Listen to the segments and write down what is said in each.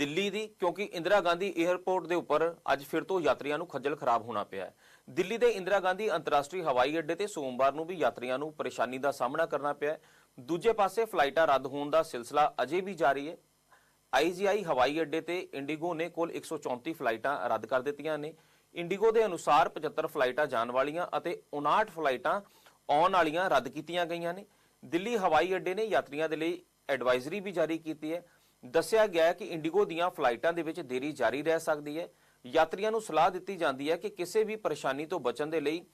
ਦਿੱਲੀ ਦੀ, ਕਿਉਂਕਿ ਇੰਦਰਾ ਗਾਂਧੀ 에ਅਰਪੋਰਟ ਦੇ ਉੱਪਰ ਅੱਜ ਫਿਰ ਤੋਂ ਯਾਤਰੀਆਂ ਨੂੰ ਖੱਜਲ ਖਰਾਬ ਹੋਣਾ ਪਿਆ ਹੈ। ਦਿੱਲੀ ਦੇ ਇੰਦਰਾ ਗਾਂਧੀ ਅੰਤਰਰਾਸ਼ਟਰੀ ਹਵਾਈ ਅੱਡੇ ਤੇ ਸੋਮਵਾਰ ਨੂੰ ਵੀ ਯਾਤਰੀਆਂ ਨੂੰ ਪਰੇਸ਼ਾਨੀ ਦਾ ਸਾਹਮਣਾ ਕਰਨਾ ਪਿਆ ਹੈ। ਦੂਜੇ ਪਾਸੇ ਫਲਾਈਟਾਂ ਰੱਦ ਹੋਣ ਦਾ ਸਿਲਸਿਲਾ ਅਜੇ ਵੀ ਜਾਰੀ ਹੈ। ਆਈਜੀਆਈ ਹਵਾਈ ਅੱਡੇ ਤੇ ਇੰਡੀਗੋ ਨੇ ਕੁੱਲ 134 ਫਲਾਈਟਾਂ ਰੱਦ ਕਰ ਦਿੱਤੀਆਂ ਨੇ। ਇੰਡੀਗੋ ਦੇ ਅਨੁਸਾਰ 75 ਫਲਾਈਟਾਂ ਜਾਣ ਵਾਲੀਆਂ ਅਤੇ 59 ਫਲਾਈਟਾਂ ਆਉਣ ਵਾਲੀਆਂ ਰੱਦ ਕੀਤੀਆਂ ਗਈਆਂ ਨੇ। ਦਿੱਲੀ ਹਵਾਈ ਅੱਡੇ ਨੇ ਯਾਤਰੀਆਂ ਦੇ ਲਈ ਐਡਵਾਈਜ਼ਰੀ ਵੀ ਜਾਰੀ ਕੀਤੀ ਹੈ। ਦੱਸਿਆ ਗਿਆ ਹੈ ਕਿ ਇੰਡੀਗੋ ਦੀਆਂ ਫਲਾਈਟਾਂ ਦੇ ਵਿੱਚ ਦੇਰੀ ਜਾਰੀ ਰਹਿ ਸਕਦੀ ਹੈ। ਯਾਤਰੀਆਂ ਨੂੰ ਸਲਾਹ ਦਿੱਤੀ ਜਾਂਦੀ ਹੈ ਕਿ ਕਿਸੇ ਵੀ ਪਰੇਸ਼ਾਨੀ ਤੋਂ ਬਚਣ ਦੇ ਲਈ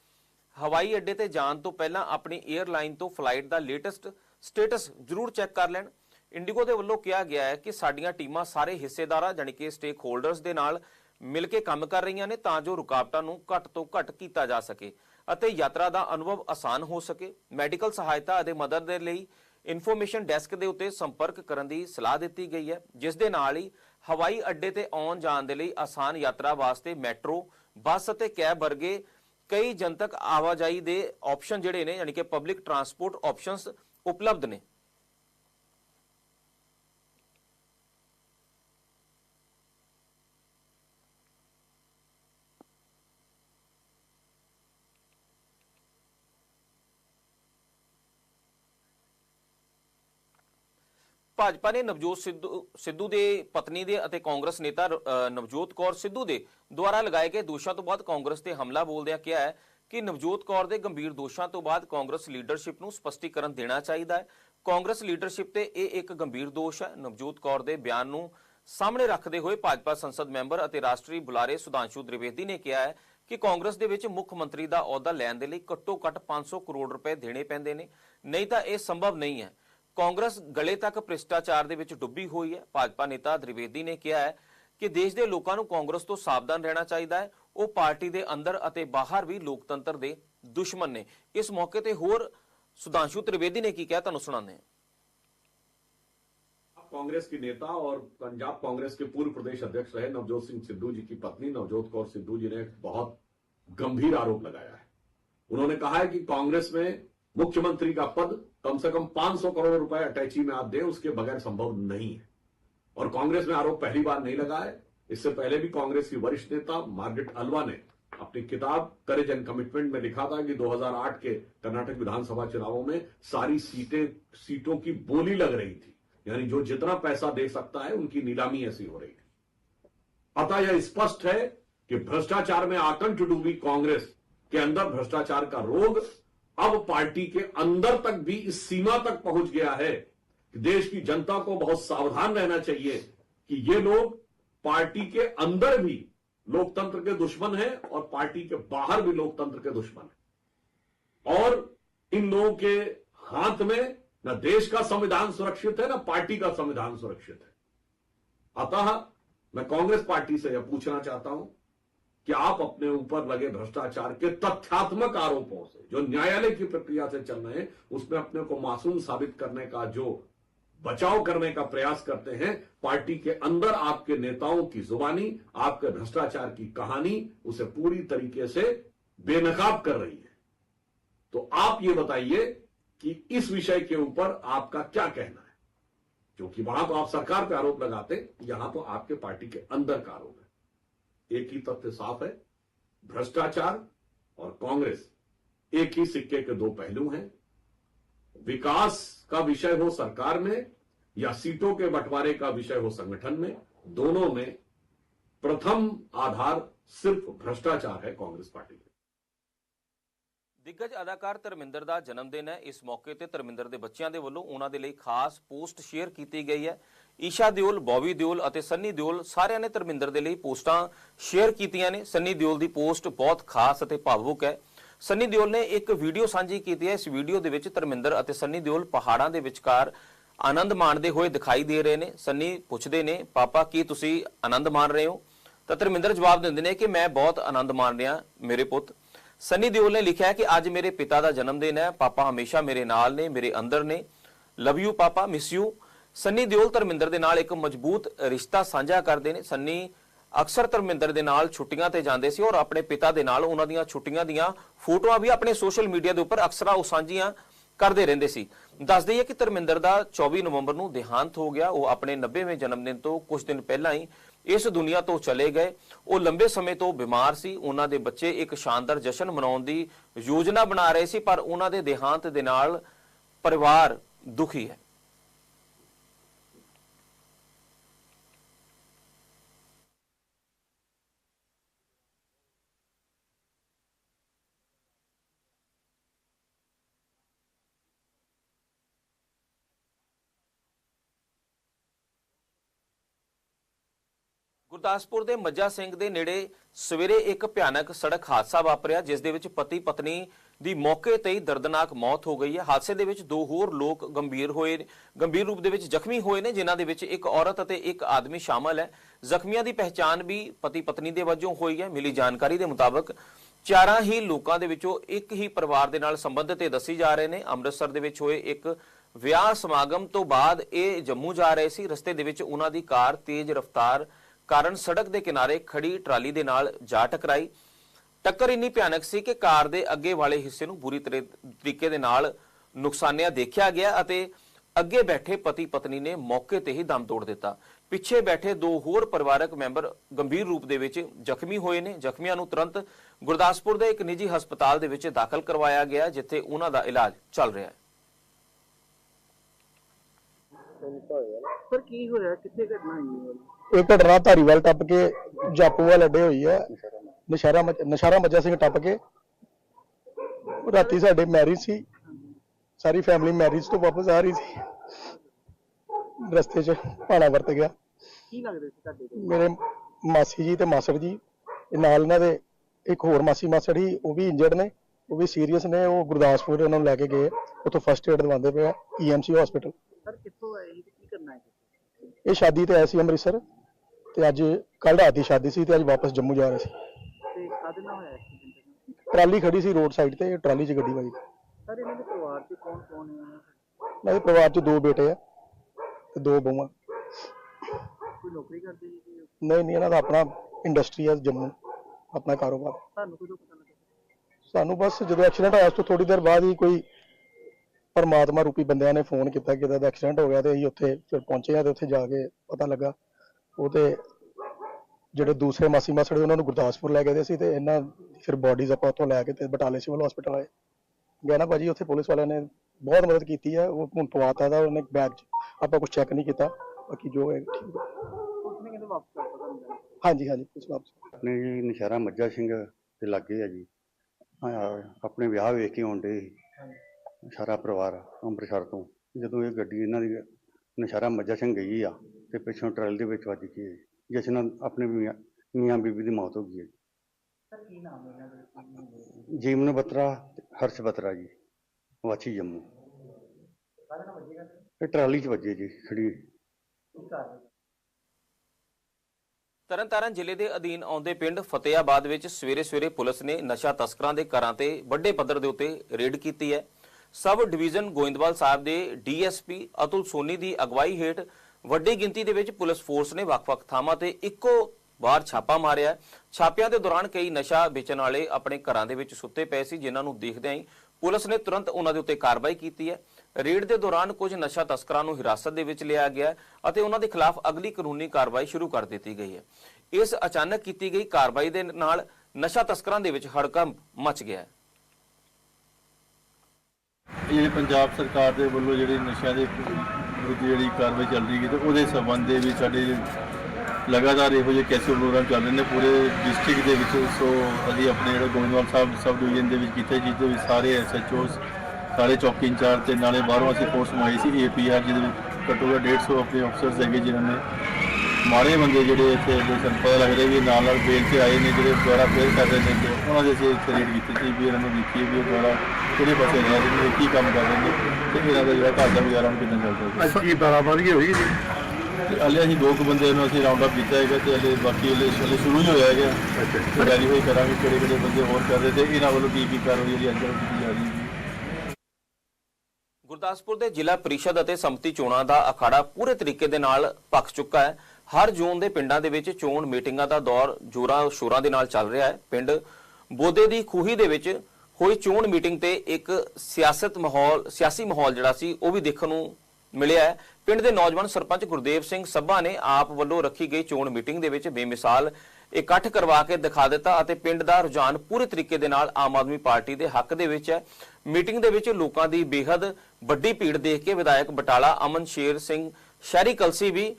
ਹਵਾਈ ਅੱਡੇ ਤੇ ਜਾਣ ਤੋਂ ਪਹਿਲਾਂ ਆਪਣੀ 에ਅਰਲਾਈਨ ਤੋਂ ਫਲਾਈਟ ਦਾ ਲੇਟੈਸਟ ਸਟੇਟਸ ਜ਼ਰੂਰ ਚੈੱਕ ਕਰ ਲੈਣ। ਇੰਡੀਗੋ ਦੇ ਵੱਲੋਂ ਕਿਹਾ ਗਿਆ ਹੈ ਕਿ ਸਾਡੀਆਂ ਟੀਮਾਂ ਸਾਰੇ ਹਿੱਸੇਦਾਰਾਂ ਜਾਣੀ ਕਿ ਸਟੇਕ ਹੋਲਡਰਸ ਦੇ ਨਾਲ ਮਿਲ ਕੇ ਕੰਮ ਕਰ ਰਹੀਆਂ ਨੇ ਤਾਂ ਜੋ ਰੁਕਾਵਟਾਂ ਨੂੰ ਘੱਟ ਤੋਂ ਘੱਟ ਕੀਤਾ ਜਾ ਸਕੇ ਅਤੇ ਯਾਤਰਾ ਦਾ ਅਨੁਭਵ ਆਸਾਨ ਹੋ ਸਕੇ। ਮੈਡੀਕਲ ਸਹਾਇਤਾ ਅਤੇ ਮਦਦ ਦੇ ਲਈ ਇਨਫੋਰਮੇਸ਼ਨ ਡੈਸਕ ਦੇ ਉੱਤੇ ਸੰਪਰਕ ਕਰਨ ਦੀ ਸਲਾਹ ਦਿੱਤੀ ਗਈ ਹੈ, ਜਿਸ ਦੇ ਨਾਲ ਹੀ ਹਵਾਈ ਅੱਡੇ ਤੇ ਆਉਣ ਜਾਣ ਦੇ ਲਈ ਆਸਾਨ ਯਾਤਰਾ ਵਾਸਤੇ ਮੈਟਰੋ, ਬੱਸ ਅਤੇ ਕੈਬ ਵਰਗੇ ਕਈ ਜਨਤਕ ਆਵਾਜਾਈ ਦੇ ਆਪਸ਼ਨ ਜਿਹੜੇ ਨੇ, ਯਾਨੀ ਕਿ ਪਬਲਿਕ ਟਰਾਂਸਪੋਰਟ ਆਪਸ਼ਨਸ ਉਪਲਬਧ ਨੇ। ਭਾਜਪਾ ਨੇ ਨਵਜੋਤ ਸਿੱਧੂ ਸਿੱਧੂ ਦੇ ਪਤਨੀ ਦੇ ਅਤੇ ਕਾਂਗਰਸ ਨੇਤਾ ਨਵਜੋਤ ਕੌਰ ਸਿੱਧੂ ਦੇ ਦੁਆਰਾ ਲਗਾਏ ਗਏ ਦੋਸ਼ਾਂ ਤੋਂ ਬਾਅਦ ਕਾਂਗਰਸ ਤੇ ਹਮਲਾ ਬੋਲਦਿਆਂ ਕਿਹਾ ਹੈ ਕਿ ਨਵਜੋਤ ਕੌਰ ਦੇ ਗੰਭੀਰ ਦੋਸ਼ਾਂ ਤੋਂ ਬਾਅਦ ਕਾਂਗਰਸ ਲੀਡਰਸ਼ਿਪ ਨੂੰ ਸਪਸ਼ਟੀਕਰਨ ਦੇਣਾ ਚਾਹੀਦਾ ਹੈ। ਕਾਂਗਰਸ ਲੀਡਰਸ਼ਿਪ ਤੇ ਇਹ ਇੱਕ ਗੰਭੀਰ ਦੋਸ਼ ਹੈ। ਨਵਜੋਤ ਕੌਰ ਦੇ ਬਿਆਨ ਨੂੰ ਸਾਹਮਣੇ ਰੱਖਦੇ ਹੋਏ ਭਾਜਪਾ ਸੰਸਦ ਮੈਂਬਰ ਅਤੇ ਰਾਸ਼ਟਰੀ ਬੁਲਾਰੇ ਸੁਧਾਂਸ਼ੂ ਤ੍ਰਿਵੇਦੀ ਨੇ ਕਿਹਾ ਹੈ ਕਿ ਕਾਂਗਰਸ ਦੇ ਵਿੱਚ ਮੁੱਖ ਮੰਤਰੀ ਦਾ ਅਹੁਦਾ ਲੈਣ ਦੇ ਲਈ ਘੱਟੋ ਘੱਟ 500 ਕਰੋੜ ਰੁਪਏ ਦੇਣੇ ਪੈਂਦੇ ਨੇ। ਨਹੀਂ ਤਾਂ ਇਹ ਸੰਭਵ ਨਹੀਂ ਹੈ। ਕਾਂਗਰਸ ਗਲੇ ਤੱਕ ਭ੍ਰਿਸ਼ਟਾਚਾਰ ਦੇ ਵਿੱਚ ਡੁੱਬੀ ਹੋਈ ਹੈ ਭਾਜਪਾ ਨੇਤਾ ਤ੍ਰਿਵੇਦੀ ਨੇ ਕਿਹਾ ਹੈ ਕਿ ਦੇਸ਼ ਦੇ ਲੋਕਾਂ ਨੂੰ ਕਾਂਗਰਸ ਤੋਂ ਸਾਵਧਾਨ ਰਹਿਣਾ ਚਾਹੀਦਾ ਹੈ ਉਹ ਪਾਰਟੀ ਦੇ ਅੰਦਰ ਅਤੇ ਬਾਹਰ ਵੀ ਲੋਕਤੰਤਰ ਦੇ ਦੁਸ਼ਮਣ ਨੇ ਇਸ ਮੌਕੇ ਤੇ ਹੋਰ ਸੁਧਾਂਸ਼ੂ ਤ੍ਰਿਵੇਦੀ ਨੇ ਕੀ ਕਿਹਾ ਤੁਹਾਨੂੰ ਸੁਣਾਉਂਦੇ ਹਾਂ कांग्रेस की नेता और पंजाब कांग्रेस के पूर्व प्रदेश अध्यक्ष रहे नवजोत सिंह सिद्धू जी की पत्नी नवजोत कौर सिद्धू जी ने एक बहुत गंभीर आरोप लगाया है उन्होंने कहा है कि कांग्रेस में मुख्यमंत्री का पद कम से कम 500 करोड़ रुपए अटैची में आप दें, उसके बगैर संभव नहीं है। और कांग्रेस में आरोप पहली बार नहीं लगा है इससे पहले भी कांग्रेस की वरिष्ठ नेता मार्गरेट अलवा ने अपनी किताब करेज एंड कमिटमेंट में लिखा था कि 2008 के कर्नाटक विधानसभा चुनावों में सारी सीटें, सीटों की बोली लग रही थी। यानी जो जितना पैसा दे सकता है, उनकी नीलामी ऐसी हो रही थी। अतः यह स्पष्ट है कि भ्रष्टाचार में आकंठ डूबी कांग्रेस, के अंदर भ्रष्टाचार का रोग अब पार्टी के अंदर तक भी इस सीमा तक पहुँच गया है कि देश की जनता को बहुत सावधान रहना चाहिए कि ये लोग पार्टी के अंदर भी लोकतंत्र के दुश्मन हैं और पार्टी के बाहर भी लोकतंत्र के दुश्मन हैं। और इन लोगों के हाथ में न देश का संविधान सुरक्षित है, न पार्टी का संविधान सुरक्षित है। अतः मैं कांग्रेस पार्टी से यह पूछना चाहता हूँ कि आप अपने ऊपर लगे भ्रष्टाचार के तथ्यात्मक आरोपों से, जो न्यायालय की प्रक्रिया से चल रहे हैं, उसमें अपने को मासूम साबित करने का, जो बचाव करने का प्रयास करते हैं, पार्टी के अंदर आपके नेताओं की जुबानी, आपके भ्रष्टाचार की कहानी, उसे पूरी तरीके से बेनकाब कर रही है। तो आप ये बताइए कि इस विषय के ऊपर आपका क्या कहना है? क्योंकि वहाँ तो आप सरकार पर आरोप लगाते, यहाँ तो आपके पार्टी के अंदर का आरोप है। एक ही तथ्य साफ़ है। भ्रष्टाचार और कांग्रेस एक ही सिक्के के दो पहलू हैं। विकास का विषय हो सरकार में या सीटों के बंटवारे का विषय हो संगठन में, दोनों में प्रथम आधार सिर्फ़ भ्रष्टाचार है कांग्रेस पार्टी के। ਦਿੱਗਜ ਅਦਾਕਾਰ ਧਰਮਿੰਦਰ ਦਾ ਜਨਮ ਦਿਨ ਹੈ। ਇਸ ਮੌਕੇ ਤੇ ਧਰਮਿੰਦਰ ਦੇ ਬੱਚਿਆਂ ਦੇ ਵੱਲੋਂ ਉਹਨਾਂ ਦੇ ਲਈ ਖਾਸ ਪੋਸਟ ਸ਼ੇਅਰ ਕੀਤੀ ਗਈ ਹੈ। ਈਸ਼ਾ ਦਿਓਲ, ਬੌਬੀ ਦਿਓਲ ਅਤੇ ਸੰਨੀ ਦਿਓਲ ਸਾਰਿਆਂ ਨੇ ਧਰਮਿੰਦਰ ਦੇ ਲਈ ਪੋਸਟਾਂ ਸ਼ੇਅਰ ਕੀਤੀਆਂ ਨੇ। ਸੰਨੀ ਦਿਓਲ ਦੀ ਪੋਸਟ ਬਹੁਤ ਖਾਸ ਅਤੇ ਭਾਵੁਕ ਹੈ। ਸੰਨੀ ਦਿਓਲ ਨੇ ਇੱਕ ਵੀਡੀਓ ਸਾਂਝੀ ਕੀਤੀ ਹੈ। ਇਸ ਵੀਡੀਓ ਦੇ ਵਿੱਚ ਧਰਮਿੰਦਰ ਅਤੇ ਸੰਨੀ ਦਿਓਲ ਪਹਾੜਾਂ ਦੇ ਵਿਚਕਾਰ ਆਨੰਦ ਮਾਣਦੇ ਹੋਏ ਦਿਖਾਈ ਦੇ ਰਹੇ ਨੇ। ਸੰਨੀ ਪੁੱਛਦੇ ਨੇ, ਪਾਪਾ, ਕੀ ਤੁਸੀਂ ਆਨੰਦ ਮਾਣ ਰਹੇ ਹੋ? ਤਾਂ ਧਰਮਿੰਦਰ ਜਵਾਬ ਦਿੰਦੇ ਨੇ ਕਿ, ਮੈਂ ਬਹੁਤ ਆਨੰਦ ਮਾਣ ਰਿਹਾ, ਮੇਰੇ ਪੁੱਤ। ਸੰਨੀ ਦਿਓਲ ਨੇ ਲਿਖਿਆ ਹੈ ਕਿ ਅੱਜ ਮੇਰੇ ਪਿਤਾ ਦਾ ਜਨਮ ਦਿਨ ਹੈ, ਪਾਪਾ ਹਮੇਸ਼ਾ ਮੇਰੇ ਨਾਲ ਨੇ, ਮੇਰੇ ਅੰਦਰ ਨੇ। Love you papa miss you Sunny Deol Dharmendra ਦੇ ਨਾਲ ਇੱਕ ਮਜ਼ਬੂਤ ਰਿਸ਼ਤਾ ਸਾਂਝਾ ਕਰਦੇ ਨੇ। ਸੰਨੀ ਅਕਸਰ ਧਰਮਿੰਦਰ ਦੇ ਨਾਲ ਛੁੱਟੀਆਂ ਤੇ ਜਾਂਦੇ ਸੀ ਔਰ ਆਪਣੇ ਪਿਤਾ ਦੇ ਨਾਲ ਉਹਨਾਂ ਦੀਆਂ ਛੁੱਟੀਆਂ ਦੀਆਂ ਫੋਟੋਆਂ ਵੀ ਆਪਣੇ ਸੋਸ਼ਲ ਮੀਡੀਆ ਦੇ ਉੱਪਰ ਅਕਸਰ ਉਹ ਸਾਂਝੀਆਂ ਕਰਦੇ ਰਹਿੰਦੇ ਸੀ। ਦੱਸ ਦਈਏ ਕਿ ਧਰਮਿੰਦਰ ਦਾ 24 ਨਵੰਬਰ ਨੂੰ ਦੇਹਾਂਤ ਹੋ ਗਿਆ। ਉਹ ਆਪਣੇ 90ਵੇਂ ਜਨਮ ਦਿਨ ਤੋਂ ਕੁਝ ਦਿਨ ਪਹਿਲਾਂ ਹੀ ਇਸ ਦੁਨੀਆ ਤੋਂ ਚਲੇ ਗਏ। ਉਹ ਲੰਬੇ ਸਮੇਂ ਤੋਂ ਬਿਮਾਰ ਸੀ। ਉਹਨਾਂ ਦੇ ਬੱਚੇ ਇੱਕ ਸ਼ਾਨਦਾਰ ਜਸ਼ਨ ਮਨਾਉਣ ਦੀ ਯੋਜਨਾ ਬਣਾ ਰਹੇ ਸੀ, ਪਰ ਉਹਨਾਂ ਦੇ ਦੇਹਾਂਤ ਦੇ ਨਾਲ ਪਰਿਵਾਰ ਦੁਖੀ ਹੈ। ਗੁਰਦਾਸਪੁਰ ਦੇ ਮੱਜਾ ਸਿੰਘ ਦੇ ਨੇੜੇ ਸਵੇਰੇ ਇੱਕ ਭਿਆਨਕ ਸੜਕ ਹਾਦਸਾ ਵਾਪਰਿਆ, ਜਿਸ ਦੇ ਵਿੱਚ ਪਤੀ ਪਤਨੀ ਦੀ ਮੌਕੇ ਤੇ ਹੀ ਦਰਦਨਾਕ ਮੌਤ ਹੋ ਗਈ ਹੈ। ਹਾਦਸੇ ਦੇ ਵਿੱਚ ਦੋ ਹੋਰ ਲੋਕ ਗੰਭੀਰ ਹੋਏ ਗੰਭੀਰ ਰੂਪ ਦੇ ਵਿੱਚ ਜ਼ਖਮੀ ਹੋਏ ਨੇ, ਜਿਨ੍ਹਾਂ ਦੇ ਵਿੱਚ ਇੱਕ ਔਰਤ ਅਤੇ ਇੱਕ ਆਦਮੀ ਸ਼ਾਮਲ ਹੈ। ਜ਼ਖਮੀਆਂ ਦੀ ਪਹਿਚਾਣ ਵੀ ਪਤੀ ਪਤਨੀ ਦੇ ਵਜੋਂ ਹੋਈ ਹੈ। ਮਿਲੀ ਜਾਣਕਾਰੀ ਦੇ ਮੁਤਾਬਕ ਚਾਰਾਂ ਹੀ ਲੋਕਾਂ ਦੇ ਵਿੱਚੋਂ ਇੱਕ ਹੀ ਪਰਿਵਾਰ ਦੇ ਨਾਲ ਸੰਬੰਧਿਤ ਇਹ ਦੱਸੀ ਜਾ ਰਹੇ ਨੇ। ਅੰਮ੍ਰਿਤਸਰ ਦੇ ਵਿੱਚ ਹੋਏ ਇੱਕ ਵਿਆਹ ਸਮਾਗਮ ਤੋਂ ਬਾਅਦ ਇਹ ਜੰਮੂ ਜਾ ਰਹੇ ਸੀ। ਰਸਤੇ ਦੇ ਵਿੱਚ ਉਹਨਾਂ ਦੀ ਕਾਰ ਤੇਜ਼ ਰਫ਼ਤਾਰ ਕਾਰਨ ਸੜਕ ਦੇ ਕਿਨਾਰੇ ਖੜੀ ਟਰਾਲੀ ਦੇ ਨਾਲ ਜਾ ਟਕਰਾਈ। ਟੱਕਰ ਇੰਨੀ ਭਿਆਨਕ ਸੀ ਕਿ ਕਾਰ ਦੇ ਅੱਗੇ ਵਾਲੇ ਹਿੱਸੇ ਨੂੰ ਬੁਰੀ ਤਰੀਕੇ ਦੇ ਨਾਲ ਨੁਕਸਾਨਿਆ ਦੇਖਿਆ ਗਿਆ ਅਤੇ ਅੱਗੇ ਬੈਠੇ ਪਤੀ ਪਤਨੀ ਨੇ ਮੌਕੇ ਤੇ ਹੀ ਦਮ ਤੋੜ ਦਿੱਤਾ। ਪਿੱਛੇ ਬੈਠੇ ਦੋ ਹੋਰ ਪਰਿਵਾਰਕ ਮੈਂਬਰ ਗੰਭੀਰ ਰੂਪ ਦੇ ਵਿੱਚ ਜ਼ਖਮੀ ਹੋਏ ਨੇ। ਜ਼ਖਮੀਆਂ ਨੂੰ ਤੁਰੰਤ ਗੁਰਦਾਸਪੁਰ ਦੇ ਇੱਕ ਨਿੱਜੀ ਹਸਪਤਾਲ ਦੇ ਵਿੱਚ ਦਾਖਲ ਕਰਵਾਇਆ ਗਿਆ, ਜਿੱਥੇ ਉਹਨਾਂ ਦਾ ਇਲਾਜ ਚੱਲ ਰਿਹਾ ਹੈ। ਸਰ, ਕੀ ਹੋਇਆ ਕਿੱਥੇ ਘਟਨਾ ਹੋਈ ਹੈ? ਇਹ ਘਟਨਾ ਧਾਰੀਵਾਲ ਟੱਪ ਕੇ ਜਾਪੂਵਾਲ ਅੱਡੇ ਹੋਈ ਹੈ ਨਸ਼ਹਿਰਾ ਮੱਝ- ਨਸ਼ਹਿਰਾ ਮੱਜਾ ਸਿੰਘ ਟੱਪ ਕੇ। ਰਾਤੀ ਸਾਡੇ ਮੈਰਿਜ ਸੀ। ਸਾਰੀ ਫੈਮਿਲੀ ਮੈਰਿਜ ਤੋਂ ਵਾਪਸ ਆ ਰਹੀ ਸੀ। ਰਸਤੇ 'ਚ ਭਾਣਾ ਵਰਤ ਗਿਆ। ਕੀ ਲੱਗ ਰਿਹਾ ਸੀ ਤੁਹਾਡੇ ਮੇਰੇ ਮਾਸੀ ਜੀ ਤੇ ਮਾਸੜ ਜੀ। ਇਹ ਨਾਲ ਇਹਨਾਂ ਦੇ ਇੱਕ ਹੋਰ ਮਾਸੀ ਮਾਸੜ ਹੀ ਉਹ ਵੀ ਇੰਜਰਡ ਨੇ। ਉਹ ਵੀ ਸੀਰੀਅਸ ਨੇ। ਉਹ ਗੁਰਦਾਸਪੁਰ ਉਹਨਾਂ ਨੂੰ ਲੈ ਕੇ ਗਏ। ਉੱਥੋਂ ਫਸਟ ਏਡ ਦਵਾਉਂਦੇ ਪਏ ਆ ਈਐਮਸੀ ਹਸਪੀਟਲ ਸਰ ਕਿੱਥੋਂ ਆਏ? ਸੀ ਤੇ ਕੀ ਕਰਨਾ ਹੈ? ਇਹ ਸ਼ਾਦੀ ਤੇ ਆਏ ਸੀ ਅੰਮ੍ਰਿਤਸਰ। ਤੇ ਅੱਜ ਕੱਲ ਰਾਤ ਦੀ ਸ਼ਾਦੀ ਸੀ ਤੇ ਅੱਜ ਵਾਪਸ ਜੰਮੂ ਜਾ ਰਹੇ ਸੀ। ਤੇ ਕਾਹਦੇ ਨਾਲ ਹੋਇਆ ਐਕਸੀਡੈਂਟ ਟਰਾਲੀ ਖੜੀ ਸੀ ਰੋਡ ਸਾਈਡ ਤੇ ਟਰਾਲੀ 'ਚ ਗੱਡੀ ਵੱਜੀ ਸਰ ਇਹਨਾਂ ਦੇ ਪਰਿਵਾਰ 'ਚ ਕੌਣ ਕੌਣ ਹੈ? ਇਹਨਾਂ ਦੇ ਪਰਿਵਾਰ 'ਚ ਦੋ ਬੇਟੇ ਆ ਤੇ ਦੋ ਬਹੂਆਂ। ਕੋਈ ਨੌਕਰੀ ਕਰਦੇ ਸੀ ਕਿ ਨਹੀਂ ਨਹੀਂ ਇਹਨਾਂ ਦਾ ਆਪਣਾ ਇੰਡਸਟਰੀ ਹੈ ਜੰਮੂ ਆਪਣਾ ਕਾਰੋਬਾਰ। ਤੁਹਾਨੂੰ ਪਤਾ ਸਾਨੂੰ ਬਸ ਜਦੋਂ ਐਕਸੀਡੈਂਟ ਹੋਇਆ ਉਸ ਤੋਂ ਥੋੜੀ ਦੇਰ ਬਾਅਦ ਹੀ ਕੋਈ ਪਰਮਾਤਮਾ ਰੂਪੀ ਬੰਦਿਆਂ ਨੇ ਫੋਨ ਕੀਤਾ ਕਿ ਇਹਦਾ ਐਕਸੀਡੈਂਟ ਹੋ ਗਿਆ ਤੇ ਅਸੀਂ ਉੱਥੇ ਫਿਰ ਪਹੁੰਚੇ ਆ ਤੇ ਉੱਥੇ ਜਾ ਕੇ ਪਤਾ ਲੱਗਾ। ਉਹ ਤੇ ਜਿਹੜੇ ਦੂਸਰੇ ਮਾਸੀ ਮਾਸੜੇ ਉਹਨਾਂ ਨੂੰ ਗੁਰਦਾਸਪੁਰ ਲੈ ਗਏ ਸੀ ਤੇ ਇਹਨਾਂ ਫਿਰ ਬਾਡੀਜ਼ ਆਪਾਂ ਉੱਥੋਂ ਲੈ ਕੇ ਤੇ ਬਟਾਲੇ ਸਿਵਲ ਹਸਪੀਟਲ ਆਏ। ਗਿਆ ਨਾ ਭਾਜੀ ਉੱਥੇ ਪੁਲਿਸ ਵਾਲਿਆਂ ਨੇ ਬਹੁਤ ਮਦਦ ਕੀਤੀ ਹੈ ਉਹ ਹੁਣ ਪਵਾਤਾ ਦਾ ਉਹਨੇ ਬੈਗ 'ਚ ਆਪਾਂ ਕੁਝ ਚੈੱਕ ਨਹੀਂ ਕੀਤਾ ਬਾਕੀ ਜੋ ਹੈ ਠੀਕ ਹੈ ਉਸਨੇ ਵਾਪਸ ਕਰਤਾ। ਹਾਂਜੀ ਹਾਂਜੀ ਪੁਲਿਸ ਵਾਪਸ ਆਪਣੇ ਜੀ ਨਸ਼ਹਿਰਾ ਮੱਝਾ ਸਿੰਘ ਦੇ ਲਾਗੇ ਆ ਜੀ। ਆ ਆਪਣੇ ਵਿਆਹ ਵੇਖ ਕੇ ਆਉਂਦੇ ਸਾਰਾ ਪਰਿਵਾਰ ਅੰਮ੍ਰਿਤਸਰ ਤੋਂ। ਜਦੋਂ ਇਹ ਗੱਡੀ ਇਹਨਾਂ ਦੀ ਨਸ਼ਹਿਰਾ ਮੱਝਾ ਸਿੰਘ ਗਈ ਆ ਤੇ ਪਿੱਛੋਂ ਟਰੈਲ ਦੇ ਵਿੱਚ ਵੱਜ ਗਈ ਹੈ, ਜਿਸ ਨਾਲ ਆਪਣੇ ਮੀਆਂ ਮੀਆਂ ਬੀਬੀ ਦੀ ਮੌਤ ਹੋ ਗਈ ਹੈ। ਸਰ ਕੀ ਨਾਮ ਹੈ ਇਹਨਾਂ ਦਾ? ਕੀ ਨਾਮ ਹੈ? ਜੀਵਨ ਬਤਰਾ ਤੇ ਹਰਸ਼ ਬਤਰਾ ਜੀ ਵਾਚੀ ਜੰਮੂ। ਕਾਹਦੇ ਨਾਲ ਵੱਜੇਗਾ ਸਰ? ਇਹ ਟਰਾਲੀ 'ਚ ਵੱਜੇ ਜੀ ਖੜੀ ਕੀ ਕਾਰਨ ਤਰਨਤਾਰਨ ਜ਼ਿਲ੍ਹੇ ਦੇ ਅਧੀਨ ਆਉਂਦੇ ਪਿੰਡ ਫਤਿਆਬਾਦ ਵਿੱਚ ਸਵੇਰੇ-ਸਵੇਰੇ ਪੁਲਿਸ ਨੇ ਨਸ਼ਾ ਤਸਕਰਾਂ ਦੇ ਘਰਾਂ ਤੇ ਵੱਡੇ ਪੱਧਰ ਦੇ ਉੱਤੇ ਰੇਡ ਕੀਤੀ ਹੈ। ਸਬ ਡਿਵੀਜ਼ਨ ਗੋਇੰਦਵਾਲ ਸਾਹਿਬ ਦੇ ਡੀਐਸਪੀ ਅਤੁਲ ਸੋਨੀ ਦੀ ਅਗਵਾਈ ਹੇਠ ਵੱਡੀ ਗਿਣਤੀ ਦੇ ਵਿੱਚ ਪੁਲਿਸ ਫੋਰਸ ਨੇ ਵੱਖ-ਵੱਖ ਥਾਵਾਂ ਤੇ ਇੱਕੋ ਵਾਰ ਛਾਪਾ ਮਾਰਿਆ ਛਾਪਿਆਂ ਦੇ ਦੌਰਾਨ ਕਈ ਨਸ਼ਾ ਵੇਚਣ ਵਾਲੇ ਆਪਣੇ ਘਰਾਂ ਦੇ ਵਿੱਚ ਸੁੱਤੇ ਪਏ ਸੀ, ਜਿਨ੍ਹਾਂ ਨੂੰ ਦੇਖਦਿਆਂ ਹੀ ਪੁਲਿਸ ਨੇ ਤੁਰੰਤ ਉਹਨਾਂ ਦੇ ਉੱਤੇ ਕਾਰਵਾਈ ਕੀਤੀ ਹੈ। ਰੇਡ ਦੇ ਦੌਰਾਨ ਕੁਝ ਨਸ਼ਾ ਤਸਕਰਾਂ ਨੂੰ ਹਿਰਾਸਤ ਦੇ ਵਿੱਚ ਲਿਆ ਗਿਆ ਅਤੇ ਉਹਨਾਂ ਦੇ ਖਿਲਾਫ ਅਗਲੀ ਕਾਨੂੰਨੀ ਕਾਰਵਾਈ ਸ਼ੁਰੂ ਕਰ ਦਿੱਤੀ ਗਈ ਹੈ। ਇਸ ਅਚਾਨਕ ਕੀਤੀ ਗਈ ਕਾਰਵਾਈ ਦੇ ਨਾਲ ਨਸ਼ਾ ਤਸਕਰਾਂ ਦੇ ਵਿੱਚ ਹੜਕੰਪ ਮਚ ਗਿਆ ਹੈ। ਇਹ ਪੰਜਾਬ ਸਰਕਾਰ ਦੇ ਵੱਲੋਂ ਜਿਹੜੀ ਨਸ਼ਿਆਂ ਦੇ ਵਿਰੁੱਧ ਜਿਹੜੀ ਕਾਰਵਾਈ ਚੱਲ ਰਹੀ ਹੈ ਤੇ ਉਹਦੇ ਸੰਬੰਧ ਦੇ ਵਿੱਚ ਸਾਡੇ ਲਗਾਤਾਰ ਇਹੋ ਜਿਹੇ ਕੈਸੇ ਪ੍ਰੋਗਰਾਮ ਚੱਲ ਰਹੇ ਨੇ ਪੂਰੇ ਡਿਸਟ੍ਰਿਕਟ ਦੇ ਵਿੱਚ। ਸੋ ਅਸੀਂ ਆਪਣੇ ਜਿਹੜੇ ਗੋਇੰਦਵਾਲ ਸਾਹਿਬ, ਸਬ ਡਿਵੀਜ਼ਨ ਦੇ ਵਿੱਚ ਕੀਤੇ, ਜਿਸ ਦੇ ਵਿੱਚ ਸਾਰੇ ਐਸਐਚਓਸ ਸਾਰੇ ਚੌਕੀ ਇੰਚਾਰਜ ਤੇ ਨਾਲੇ ਬਾਹਰੋਂ ਅਸੀਂ ਫੋਰਸ ਮੰਗਾਈ ਸੀ ਏਪੀਆਰ ਜਿਹਦੇ ਵਿੱਚ ਘੱਟੋ ਘੱਟ 150 ਆਪਣੇ ਅਫਸਰਸ ਹੈਗੇ ਜਿਨ੍ਹਾਂ ਨੇ ਮਾੜੇ ਬੰਦੇ ਜਿਹੜੇ ਇੱਥੇ ਦੇ ਸਾਨੂੰ ਪਤਾ ਲੱਗ ਰਿਹਾ ਵੀ ਨਾਲ ਨਾਲ ਬੇਲ ਤੇ ਆਏ ਨੇ, ਜਿਹੜੇ ਦੁਆਰਾ ਫੇਲ ਕਰ ਰਹੇ ਨੇ ਉਹਨਾਂ ਦੇ ਅਸੀਂ ਇੱਥੇ ਰੇਡ ਕੀਤੀ ਸੀ ਵੀ ਇਹਨਾਂ ਨੂੰ ਦੇਖੀਏ ਵੀ ਉਹ ਦੁਆਰਾ ਕਿਹੜੇ ਪਾਸੇ ਨੇ ਕੀ ਕੰਮ ਕਰ ਰਹੇ ਨੇ ਤੇ ਇਹਨਾਂ ਦਾ ਜਿਹੜਾ ਘਰ ਦਾ ਗੁਜ਼ਾਰਾ ਹੁਣ ਕਿੱਦਾਂ ਚੱਲਦਾ ਹੈ ਅੱਜ ਕੀ ਬਰਾਬਰੀ ਹੋਈ ਜੀ। ਤੇ ਹਲੇ ਅਸੀਂ ਦੋ ਕੁ ਬੰਦੇ ਨੂੰ ਅਸੀਂ ਰਾਉਂਡ ਅਪ ਕੀਤਾ ਹੈਗਾ ਤੇ ਹਲੇ ਬਾਕੀ ਹਲੇ ਹਲੇ ਸ਼ੁਰੂ ਹੀ ਹੋਇਆ ਹੈਗਾ। ਤੇ ਵੈਰੀਫਾਈ ਕਰਾਂਗੇ ਕਿਹੜੇ ਕਿਹੜੇ ਬੰਦੇ ਹੋਰ ਕਰ ਰਹੇ ਤੇ ਇਹਨਾਂ ਵੱਲੋਂ ਕੀ ਕੀ ਕਾਰਵਾਈ ਜਿਹੜੀ ਅੰਦਰ ਕੀਤੀ ਜਾ ਰਹੀ ਹੈ ਗੁਰਦਾਸਪੁਰ ਦੇ ਜ਼ਿਲ੍ਹਾ ਪ੍ਰੀਸ਼ਦ ਅਤੇ ਸੰਮਤੀ ਚੋਣਾਂ ਦਾ ਅਖਾੜਾ ਪੂਰੇ ਤਰੀਕੇ ਦੇ ਨਾਲ ਪੱਕ ਚੁੱਕਾ ਹੈ। ਹਰ ਜ਼ੋਨ ਦੇ ਪਿੰਡਾਂ ਦੇ ਵਿੱਚ ਚੋਣ ਮੀਟਿੰਗਾਂ ਦਾ ਦੌਰ ਜੋਰਾਂ ਸ਼ੋਰਾਂ ਦੇ ਨਾਲ ਚੱਲ ਰਿਹਾ ਹੈ। ਪਿੰਡ ਬੋਦੇ ਦੀ ਖੂਹੀ ਦੇ ਵਿੱਚ ਹੋਈ ਚੋਣ ਮੀਟਿੰਗ ਤੇ ਇੱਕ ਸਿਆਸਤ ਮਾਹੌਲ, ਸਿਆਸੀ ਮਾਹੌਲ ਜਿਹੜਾ ਸੀ, ਉਹ ਵੀ ਦੇਖਣ ਨੂੰ ਮਿਲਿਆ ਹੈ। ਪਿੰਡ ਦੇ ਨੌਜਵਾਨ ਸਰਪੰਚ ਗੁਰਦੇਵ ਸਿੰਘ ਸੱਭਾ ਨੇ ਆਪ ਵੱਲੋਂ ਰੱਖੀ ਗਈ ਚੋਣ ਮੀਟਿੰਗ ਦੇ ਵਿੱਚ ਬੇਮਿਸਾਲ ਇਕੱਠ ਕਰਵਾ ਕੇ ਦਿਖਾ ਦਿੱਤਾ ਅਤੇ ਪਿੰਡ ਦਾ ਰੁਝਾਨ ਪੂਰੇ ਤਰੀਕੇ ਦੇ ਨਾਲ ਆਮ ਆਦਮੀ ਪਾਰਟੀ ਦੇ ਹੱਕ ਦੇ ਵਿੱਚ ਹੈ। ਮੀਟਿੰਗ ਦੇ ਵਿੱਚ ਲੋਕਾਂ ਦੀ ਬੇਹੱਦ ਵੱਡੀ ਭੀੜ ਦੇਖ ਕੇ ਵਿਧਾਇਕ ਬਟਾਲਾ ਅਮਨ ਸ਼ੇਰ ਸਿੰਘ, ਸ਼ਹਿਰੀ ਕਲਸੀ ਵੀ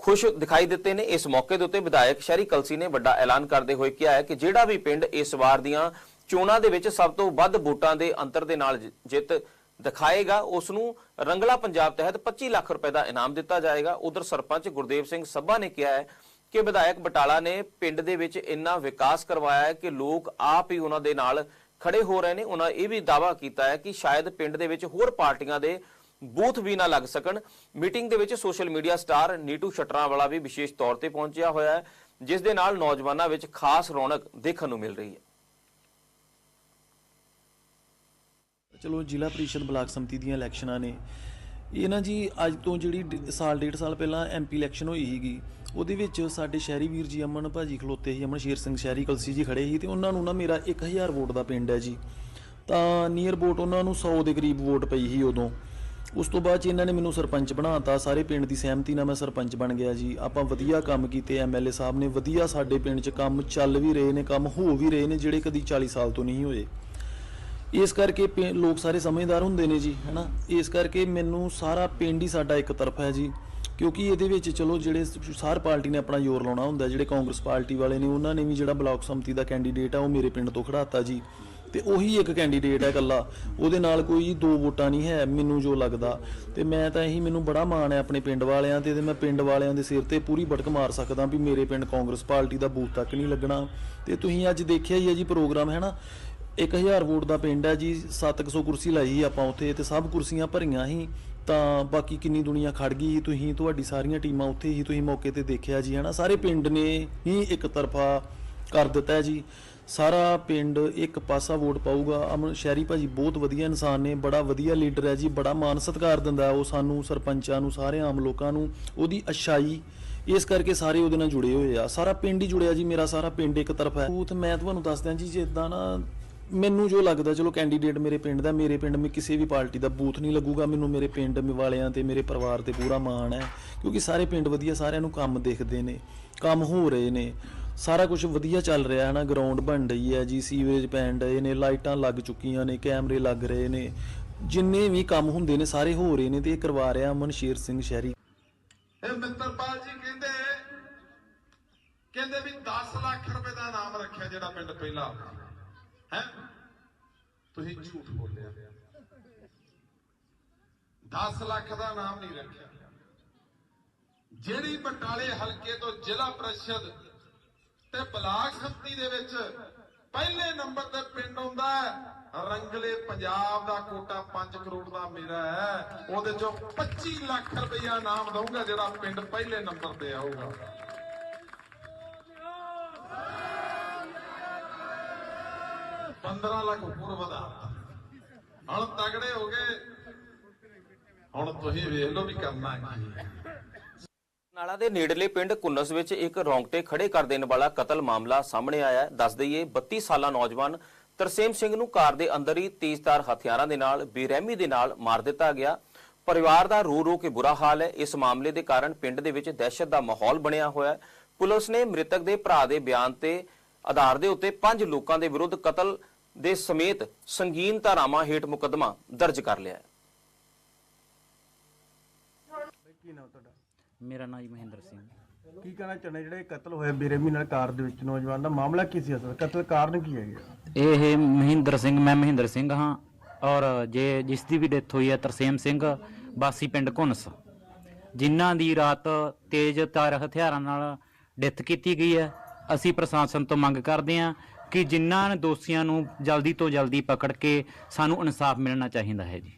ਖੁਸ਼ ਦਿਖਾਈ ਦਿੱਤੇ ਨੇ। ਇਸ ਮੌਕੇ ਦੇ ਉੱਤੇ ਵਿਧਾਇਕ ਸ਼ਹਿਰੀ ਕਲਸੀ ਨੇ ਵੱਡਾ ਐਲਾਨ ਕਰਦੇ ਹੋਏ ਕਿਹਾ ਹੈ ਕਿ ਜਿਹੜਾ ਵੀ ਪਿੰਡ ਇਸ ਵਾਰ ਦੀਆਂ ਚੋਣਾਂ ਦੇ ਵਿੱਚ ਸਭ ਤੋਂ ਵੱਧ ਵੋਟਾਂ ਦੇ ਅੰਤਰ ਦੇ ਨਾਲ ਜਿੱਤ ਦਿਖਾਏਗਾ। ਉਸ ਨੂੰ ਰੰਗਲਾ ਪੰਜਾਬ ਤਹਿਤ 25 ਲੱਖ ਰੁਪਏ ਦਾ ਇਨਾਮ ਦਿੱਤਾ ਜਾਏਗਾ। ਉਧਰ ਸਰਪੰਚ ਗੁਰਦੇਵ ਸਿੰਘ ਸੱਭਾ ਨੇ ਕਿਹਾ ਹੈ ਕਿ ਵਿਧਾਇਕ ਬਟਾਲਾ ਨੇ ਪਿੰਡ ਦੇ ਵਿੱਚ ਇੰਨਾ ਵਿਕਾਸ ਕਰਵਾਇਆ ਹੈ ਕਿ ਲੋਕ ਆਪ ਹੀ ਉਹਨਾਂ ਦੇ ਨਾਲ ਖੜੇ ਹੋ ਰਹੇ ਨੇ। ਉਹਨਾਂ ਇਹ ਵੀ ਦਾਅਵਾ ਕੀਤਾ ਹੈ ਕਿ ਸ਼ਾਇਦ ਪਿੰਡ ਦੇ ਵਿੱਚ ਹੋਰ ਪਾਰਟੀਆਂ ਦੇ ਬੂਥ ਵੀ ਨਾ ਲੱਗ ਸਕਣ। ਮੀਟਿੰਗ ਦੇ ਵਿੱਚ ਸੋਸ਼ਲ ਮੀਡੀਆ ਸਟਾਰ ਨੀਟੂ ਸ਼ਟਰਾਂ ਵਾਲਾ ਵੀ ਵਿਸ਼ੇਸ਼ ਤੌਰ ਤੇ ਪਹੁੰਚਿਆ ਹੋਇਆ ਹੈ, ਜਿਸ ਦੇ ਨਾਲ ਨੌਜਵਾਨਾਂ ਵਿੱਚ ਖਾਸ ਰੌਣਕ ਦੇਖਣ ਨੂੰ ਮਿਲ ਰਹੀ ਹੈ। ਚਲੋ ਜ਼ਿਲ੍ਹਾ ਪ੍ਰੀਸ਼ਦ ਬਲਾਕ ਸੰਮਤੀ ਦੀਆਂ ਇਲੈਕਸ਼ਨਾਂ ਨੇ। ਇਹ ਨਾ ਜੀ, ਅੱਜ ਤੋਂ ਜਿਹੜੀ ਡ- ਸਾਲ, ਡੇਢ ਸਾਲ ਪਹਿਲਾਂ ਐਮਪੀ ਇਲੈਕਸ਼ਨ ਹੋਈ ਸੀਗੀ, ਉਹਦੇ ਵਿੱਚ ਸਾਡੇ ਸ਼ਹਿਰੀ ਵੀਰ ਜੀ ਅਮਨ, ਭਾਜੀ ਖਲੋਤੇ ਸੀ, ਅਮਨ ਸ਼ੇਰ ਸਿੰਘ ਸ਼ਹਿਰੀ, ਕਲਸੀ ਜੀ ਖੜੇ ਸੀ ਤੇ ਉਹਨਾਂ ਨੂੰ ਨਾ ਮੇਰਾ 1000 ਵੋਟ ਦਾ ਪਿੰਡ ਹੈ ਜੀ। ਤਾਂ ਨੀਅਰ ਵੋਟ ਉਹਨਾਂ ਨੂੰ 100 ਦੇ ਕਰੀਬ ਵੋਟ ਪਈ ਸੀ ਉਦੋਂ। ਉਸ ਤੋਂ ਬਾਅਦ 'ਚ ਇਹਨਾਂ ਨੇ ਮੈਨੂੰ ਸਰਪੰਚ ਬਣਾਤਾ, ਸਾਰੇ ਪਿੰਡ ਦੀ ਸਹਿਮਤੀ ਨਾਲ ਮੈਂ ਸਰਪੰਚ ਬਣ ਗਿਆ ਜੀ। ਆਪਾਂ ਵਧੀਆ ਕੰਮ ਕੀਤੇ ਐਮਐਲਏ ਸਾਹਿਬ ਨੇ ਵਧੀਆ ਸਾਡੇ ਪਿੰਡ 'ਚ ਕੰਮ ਚੱਲ ਵੀ ਰਹੇ ਨੇ, ਕੰਮ ਹੋ ਵੀ ਰਹੇ ਨੇ, ਜਿਹੜੇ ਕਦੀ 40 ਸਾਲ ਤੋਂ ਨਹੀਂ ਹੋਏ। ਇਸ ਕਰਕੇ ਪੇ ਲੋਕ ਸਾਰੇ ਸਮਝਦਾਰ ਹੁੰਦੇ ਨੇ ਜੀ, ਹੈਨਾ? ਇਸ ਕਰਕੇ ਮੈਨੂੰ ਸਾਰਾ ਪਿੰਡ ਹੀ ਸਾਡਾ ਇੱਕ ਤਰਫ ਹੈ ਜੀ। ਕਿਉਂਕਿ ਇਹਦੇ ਵਿੱਚ ਚਲੋ ਜਿਹੜੇ ਸ- ਸਾਰ ਪਾਰਟੀ ਨੇ ਆਪਣਾ ਜ਼ੋਰ ਲਾਉਣਾ ਹੁੰਦਾ, ਜਿਹੜੇ ਕਾਂਗਰਸ ਪਾਰਟੀ ਵਾਲੇ ਨੇ, ਉਹਨਾਂ ਨੇ ਵੀ ਜਿਹੜਾ ਬਲਾਕ ਸੰਮਤੀ ਦਾ ਕੈਂਡੀਡੇਟ ਆ, ਉਹ ਮੇਰੇ ਪਿੰਡ ਤੋਂ ਖੜਾਤਾ ਜੀ। ਤੇ ਉਹੀ ਇੱਕ ਕੈਂਡੀਡੇਟ ਹੈ ਇਕੱਲਾ। ਉਹਦੇ ਨਾਲ ਕੋਈ ਦੋ ਵੋਟਾਂ ਨਹੀਂ ਹੈ, ਮੈਨੂੰ ਜੋ ਲੱਗਦਾ। ਤੇ ਮੈਂ ਤਾਂ ਇਹੀ ਮੈਨੂੰ ਬੜਾ ਮਾਣ ਹੈ ਆਪਣੇ ਪਿੰਡ ਵਾਲਿਆਂ ਤੇ ਤੇ ਮੈਂ ਪਿੰਡ ਵਾਲਿਆਂ ਦੇ ਸਿਰ ਤੇ ਪੂਰੀ ਬਟਕ ਮਾਰ ਸਕਦਾ ਵੀ ਮੇਰੇ ਪਿੰਡ ਕਾਂਗਰਸ ਪਾਰਟੀ ਦਾ ਬੂਥ ਤੱਕ ਨਹੀਂ ਲੱਗਣਾ। ਤੇ ਤੁਸੀਂ ਅੱਜ ਦੇਖਿਆ ਹੀ ਹੈ ਜੀ ਪ੍ਰੋਗਰਾਮ ਹੈ ਨਾ 1000 ਵੋਟ ਦਾ ਪਿੰਡ ਹੈ ਜੀ 700 ਕੁਰਸੀ ਲਾਈ ਆਪਾਂ ਉੱਥੇ ਤੇ ਸਭ ਕੁਰਸੀਆਂ ਭਰੀਆਂ ਸੀ। ਤਾਂ ਬਾਕੀ ਕਿੰਨੀ ਦੁਨੀਆ ਖੜ ਗਈ, ਤੁਸੀਂ ਤੁਹਾਡੀ ਸਾਰੀਆਂ ਟੀਮਾਂ ਉੱਥੇ ਹੀ ਤੁਸੀਂ ਮੌਕੇ ਤੇ ਦੇਖਿਆ ਜੀ, ਹਨਾ? ਸਾਰੇ ਪਿੰਡ ਨੇ ਹੀ ਇੱਕ ਤਰਫਾ ਕਰ ਦਿੱਤਾ ਹੈ ਜੀ। ਸਾਰਾ ਪਿੰਡ ਇੱਕ ਪਾਸਾ ਵੋਟ ਪਾਊਗਾ। ਅਮਨ ਸ਼ਹਿਰੀ ਭਾਜੀ ਬਹੁਤ ਵਧੀਆ ਇਨਸਾਨ ਨੇ, ਬੜਾ ਵਧੀਆ ਲੀਡਰ ਹੈ ਜੀ, ਬੜਾ ਮਾਨ ਸਤਿਕਾਰ ਦਿੰਦਾ ਉਹ ਸਾਨੂੰ, ਸਰਪੰਚਾਂ ਨੂੰ, ਸਾਰੇ ਆਮ ਲੋਕਾਂ ਨੂੰ, ਉਹਦੀ ਅਛਾਈ ਇਸ ਕਰਕੇ ਸਾਰੇ ਉਹਦੇ ਨਾਲ ਜੁੜੇ ਹੋਏ ਆ। ਸਾਰਾ ਪਿੰਡ ਹੀ ਜੁੜਿਆ ਜੀ, ਮੇਰਾ ਸਾਰਾ ਪਿੰਡ ਇੱਕ ਤਰਫ ਹੈ। ਬੂਥ ਮੈਂ ਤੁਹਾਨੂੰ ਦੱਸਦਿਆਂ ਜੀ, ਜਿੱਦਾਂ ਨਾ ਮੈਨੂੰ ਜੋ ਲੱਗਦਾ, ਚਲੋ ਕੈਂਡੀਡੇਟ ਮੇਰੇ ਪਿੰਡ ਦਾ, ਮੇਰੇ ਪਿੰਡ ਮੇ ਕਿਸੇ ਵੀ ਪਾਰਟੀ ਦਾ ਬੂਥ ਨਹੀਂ ਲੱਗੂਗਾ, ਮੈਨੂੰ ਮੇਰੇ ਪਿੰਡ ਵਾਲਿਆਂ ਤੇ, ਮੇਰੇ ਪਰਿਵਾਰ ਤੇ ਪੂਰਾ ਮਾਣ ਹੈ, ਕਿਉਂਕਿ ਸਾਰੇ ਪਿੰਡ ਵਧੀਆ ਸਾਰਿਆਂ ਨੂੰ ਕੰਮ ਦੇਖਦੇ ਨੇ, ਕੰਮ ਹੋ ਰਹੇ ਨੇ, ਸਾਰਾ ਕੁਝ ਵਧੀਆ ਚੱਲ ਰਿਹਾ ਹੈ ਨਾ ਗਰਾਊਂਡ ਬਣ ਰਹੀ ਹੈ, ਜੀ ਸੀਵਰੇਜ ਪੈਣ ਡਏ ਨੇ, ਲਾਈਟਾਂ ਲੱਗ ਚੁੱਕੀਆਂ ਨੇ, ਕੈਮਰੇ ਲੱਗ ਰਹੇ ਨੇ, ਜਿੰਨੇ ਵੀ ਕੰਮ ਹੁੰਦੇ ਨੇ, ਸਾਰੇ ਹੋ ਰਹੇ ਨੇ ਤੇ ਇਹ ਕਰਵਾ ਰਿਹਾ ਅਮਨ ਸ਼ੇਰ ਸਿੰਘ ਸ਼ਹਿਰੀ। ਇਹ ਮਿੱਤਰਪਾਲ ਜੀ ਕਹਿੰਦੇ ਕਹਿੰਦੇ ਵੀ 10 ਲੱਖ ਰੁਪਏ ਦਾ ਇਨਾਮ ਰੱਖਿਆ ਜਿਹੜਾ ਪਿੰਡ ਪਹਿਲਾ। ਹੈ? ਤੁਸੀਂ ਝੂਠ ਬੋਲਿਆ। 10 ਲੱਖ ਦਾ ਇਨਾਮ ਨਹੀਂ ਰੱਖਿਆ। ਜਿਹੜੀ ਬਟਾਲੇ ਹਲਕੇ ਤੋਂ ਜ਼ਿਲ੍ਹਾ ਪ੍ਰੀਸ਼ਦ ਤੇ ਬਲਾਕ ਸੰਮਤੀ ਦੇ ਵਿੱਚ ਪਹਿਲੇ ਨੰਬਰ ਤੇ ਪਿੰਡ ਆਉਂਦਾ ਰੰਗਲੇ ਪੰਜਾਬ ਦਾ ਕੋਟਾ 5 ਕਰੋੜ ਦਾ ਮੇਰਾ ਹੈ, ਉਹਦੇ ਚੋਂ 25 ਲੱਖ ਰੁਪਇਆ ਇਨਾਮ ਦਊਗਾ ਜਿਹੜਾ ਪਿੰਡ ਪਹਿਲੇ ਨੰਬਰ ਤੇ ਆਊਗਾ। ਪੰਦਰਾਂ ਲੱਖ ਹੋਰ ਵਧਾਤਾ। ਹੁਣ ਤਗੜੇ ਹੋ ਗਏ। ਹੁਣ ਤੁਸੀਂ ਵੇਖ ਲਓ ਵੀ ਕਰਨਾ ਕੀ ਹੈ। ਨਾਲਾ ਦੇ ਨੇੜਲੇ ਪਿੰਡ ਕੁੰਨਸ ਵਿੱਚ ਇੱਕ ਰੌਂਗਟੇ ਖੜੇ ਕਰ ਦੇਣ ਵਾਲਾ ਕਤਲ ਮਾਮਲਾ ਸਾਹਮਣੇ ਆਇਆ ਹੈ। ਦੱਸ ਦਈਏ 32 ਸਾਲਾ ਨੌਜਵਾਨ ਤਰਸੇਮ ਸਿੰਘ ਨੂੰ ਕਾਰ ਦੇ ਅੰਦਰ ਹੀ ਤੇਜ਼ਧਾਰ ਹਥਿਆਰਾਂ ਦੇ ਨਾਲ, ਬੇਰਹਿਮੀ ਦੇ ਨਾਲ ਮਾਰ ਦਿੱਤਾ ਗਿਆ। ਪਰਿਵਾਰ ਦਾ ਰੋ ਰੋ ਕੇ ਬੁਰਾ ਹਾਲ ਹੈ। ਇਸ ਮਾਮਲੇ ਦੇ ਕਾਰਨ ਪਿੰਡ ਦੇ ਵਿੱਚ ਦਹਿਸ਼ਤ ਦਾ ਮਾਹੌਲ ਬਣਿਆ ਹੋਇਆ ਹੈ। ਪੁਲਿਸ ਨੇ ਮ੍ਰਿਤਕ ਦੇ ਭਰਾ ਦੇ ਬਿਆਨ ਤੇ ਆਧਾਰ ਦੇ ਉੱਤੇ ਪੰਜ ਲੋਕਾਂ ਦੇ ਵਿਰੁੱਧ ਕਤਲ ਦੇ ਸਮੇਤ ਸੰਗੀਨ ਧਾਰਾਵਾਂ ਹੇਠ ਮੁਕੱਦਮਾ ਦਰਜ ਕਰ ਲਿਆ ਹੈ। ਕੀ ਨਾਮ ਤੁਹਾਡਾ? ਮੇਰਾ ਨਾਮ ਜੀ ਮਹਿੰਦਰ ਸਿੰਘ। ਕੀ ਕਹਿਣਾ ਚਾਹੁੰਦੇ ਜਿਹੜੇ ਕਤਲ ਹੋਇਆ ਬੇਰਹਿਮੀ ਨਾਲ ਕਾਰ ਦੇ ਵਿੱਚ ਨੌਜਵਾਨ ਦਾ ਮਾਮਲਾ ਕੀ ਸੀ ਅਸਲ? ਕਤਲ ਕਾਰਨ ਕੀ ਹੈ ਇਹ ਮਹਿੰਦਰ ਸਿੰਘ ਮੈਂ ਮਹਿੰਦਰ ਸਿੰਘ ਹਾਂ ਔਰ ਜੇ ਜਿਸ ਦੀ ਵੀ ਡੈਥ ਹੋਈ ਹੈ ਤਰਸੇਮ ਸਿੰਘ ਬਾਸੀ ਪਿੰਡ ਘੁੰਨਸ। ਜਿਨ੍ਹਾਂ ਦੀ ਰਾਤ ਤੇਜ਼ ਤਾਰ ਹਥਿਆਰਾਂ ਨਾਲ ਡੈਥ ਕੀਤੀ ਗਈ ਹੈ ਅਸੀਂ ਪ੍ਰਸ਼ਾਸਨ ਤੋਂ ਮੰਗ ਕਰਦੇ ਹਾਂ ਕਿ ਜਿਨ੍ਹਾਂ ਨੇ ਦੋਸ਼ੀਆਂ ਨੂੰ ਜਲਦੀ ਤੋਂ ਜਲਦੀ ਪਕੜ ਕੇ ਸਾਨੂੰ ਇਨਸਾਫ ਮਿਲਣਾ ਚਾਹੀਦਾ ਹੈ ਜੀ।